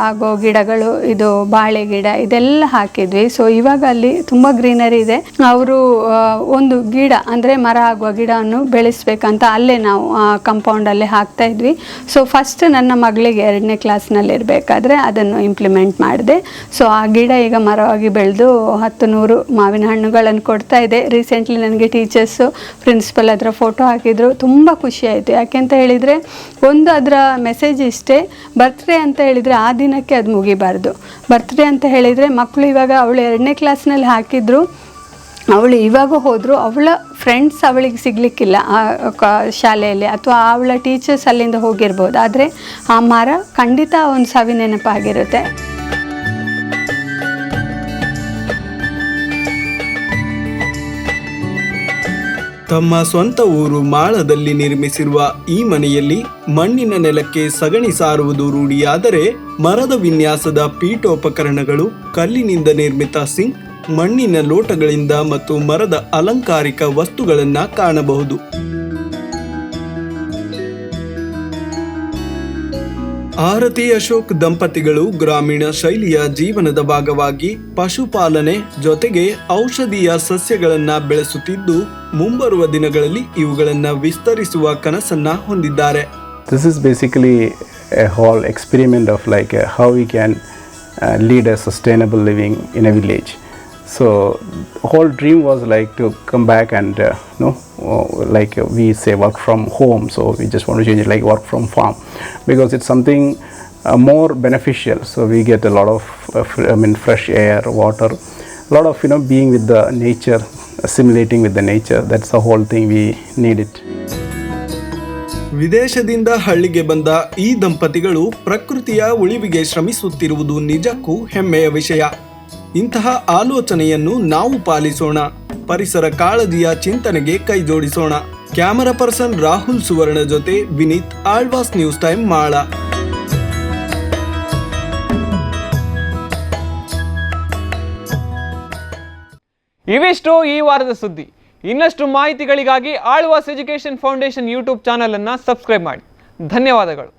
ಆಗೋ ಗಿಡಗಳು, ಇದು ಬಾಳೆ ಗಿಡ ಇದೆಲ್ಲ ಹಾಕಿದ್ವಿ. ಸೊ ಇವಾಗ ಅಲ್ಲಿ ತುಂಬ ಗ್ರೀನರಿ ಇದೆ. ಅವರು ಒಂದು ಗಿಡ, ಅಂದರೆ ಮರ ಆಗುವ ಗಿಡವನ್ನು ಬೆಳೆಸ್ಬೇಕಂತ ಅಲ್ಲೇ ನಾವು ಕಂಪೌಂಡಲ್ಲೇ ಹಾಕ್ತಾ ಇದ್ವಿ. ಸೊ ಫಸ್ಟ್ ನನ್ನ ಮಗಳಿಗೆ ಎರಡನೇ ಕ್ಲಾಸ್ನಲ್ಲಿ ಇರಬೇಕಾದ್ರೆ ಅದನ್ನು ಇಂಪ್ಲಿಮೆಂಟ್ ಮಾಡಿದೆ. ಸೊ ಆ ಗಿಡ ಈಗ ಮರವಾಗಿ ಬೆಳೆದು ಹತ್ತು ನೂರು ಮಾವಿನ ಹಣ್ಣುಗಳನ್ನು ಕೊಡ್ತಾ ಇದೆ. ರೀಸೆಂಟ್ಲಿ ನನಗೆ ಟೀಚರ್ಸು ಪ್ರಿನ್ಸಿಪಲ್ ಅದರ ಫೋಟೋ ಹಾಕಿದರು. ತುಂಬ ಖುಷಿ ಆಯಿತು. ಯಾಕೆಂತ ಹೇಳಿದರೆ, ಒಂದು ಅದರ ಮೆಸೇಜ್ ಇಷ್ಟೇ ಬರ್ತ್ಡೇ ಅಂತ ಹೇಳಿದರೆ ಆ ದಿನಕ್ಕೆ ಅದು ಮುಗಿಬಾರ್ದು. ಬರ್ತ್ಡೇ ಅಂತ ಹೇಳಿದರೆ ಮಕ್ಕಳು ಇವಾಗ ಅವಳು ಎರಡನೇ ಕ್ಲಾಸ್ನಲ್ಲಿ ಹಾಕಿದ್ರು. ಅವಳು ಇವಾಗ ಹೋದರೂ, ಅವಳ ಫ್ರೆಂಡ್ಸ್ ಅವಳಿಗೆ ಸಿಗಲಿಕ್ಕಿಲ್ಲ, ಆ ಶಾಲೆಯಲ್ಲಿ ಅಥವಾ ಅವಳ ಟೀಚರ್ಸ್ ಅಲ್ಲಿಂದ ಹೋಗಿರ್ಬೋದು. ಆದರೆ ಆ ಮರ ಖಂಡಿತ ಒಂದು ಸವಿ ನೆನಪಾಗಿರುತ್ತೆ. ತಮ್ಮ ಸ್ವಂತ ಊರು ಮಾಳದಲ್ಲಿ ನಿರ್ಮಿಸಿರುವ ಈ ಮನೆಯಲ್ಲಿ ಮಣ್ಣಿನ ನೆಲಕ್ಕೆ ಸಗಣಿ ಸಾರುವುದು ರೂಢಿಯಾದರೆ ಮರದ ವಿನ್ಯಾಸದ ಪೀಠೋಪಕರಣಗಳು ಕಲ್ಲಿನಿಂದ ನಿರ್ಮಿತ ಸಿಂಕ್ ಮಣ್ಣಿನ ಲೋಟಗಳಿಂದ ಮತ್ತು ಮರದ ಅಲಂಕಾರಿಕ ವಸ್ತುಗಳನ್ನು ಕಾಣಬಹುದು ಆರತಿ ಅಶೋಕ್ ದಂಪತಿಗಳು ಗ್ರಾಮೀಣ ಶೈಲಿಯ ಜೀವನದ ಭಾಗವಾಗಿ ಪಶುಪಾಲನೆ ಜೊತೆಗೆ ಔಷಧೀಯ ಸಸ್ಯಗಳನ್ನ ಬೆಳೆಸುತ್ತಿದ್ದು, ಮುಂಬರುವ ದಿನಗಳಲ್ಲಿ ಇವುಗಳನ್ನು ವಿಸ್ತರಿಸುವ ಕನಸನ್ನ ಹೊಂದಿದ್ದಾರೆ this is basically a whole experiment of like how how can lead a sustainable living in a village. So whole dream was like to come back and uh, you know uh, like uh, we say work from home. So we just want to change it like work from farm because it's something uh, more beneficial. So we get a lot of uh, I mean fresh air, water, a lot of you know being with the nature, assimilating with the nature. That's the whole thing we need it. ವಿದೇಶದಿಂದ ಹಳ್ಳಿಗೆ ಬಂದ ಈ ದಂಪತಿಗಳು ಪ್ರಕೃತಿಯ ಉಳಿವಿಗೆ ಶ್ರಮಿಸುತ್ತಿರುವುದು ನಿಜಕ್ಕೂ ಹೆಮ್ಮೆಯ ವಿಷಯ ಇಂತಹ ಆಲೋಚನೆಯನ್ನು ನಾವು ಪಾಲಿಸೋಣ. ಪರಿಸರ ಕಾಳಜಿಯ ಚಿಂತನೆಗೆ ಕೈಜೋಡಿಸೋಣ ಕ್ಯಾಮರಾ ಪರ್ಸನ್ ರಾಹುಲ್ ಸುವರ್ಣ ಜೊತೆ ವಿನೀತ್ ಆಳ್ವಾಸ್ ನ್ಯೂಸ್ ಟೈಮ್ ಮಾಳ. ಇವಿಷ್ಟು ಈ ವಾರದ ಸುದ್ದಿ. ಇನ್ನಷ್ಟು ಮಾಹಿತಿಗಳಿಗಾಗಿ Alva's education foundation YouTube channel ಅನ್ನು ಸಬ್ಸ್ಕ್ರೈಬ್ ಮಾಡಿ. ಧನ್ಯವಾದಗಳು.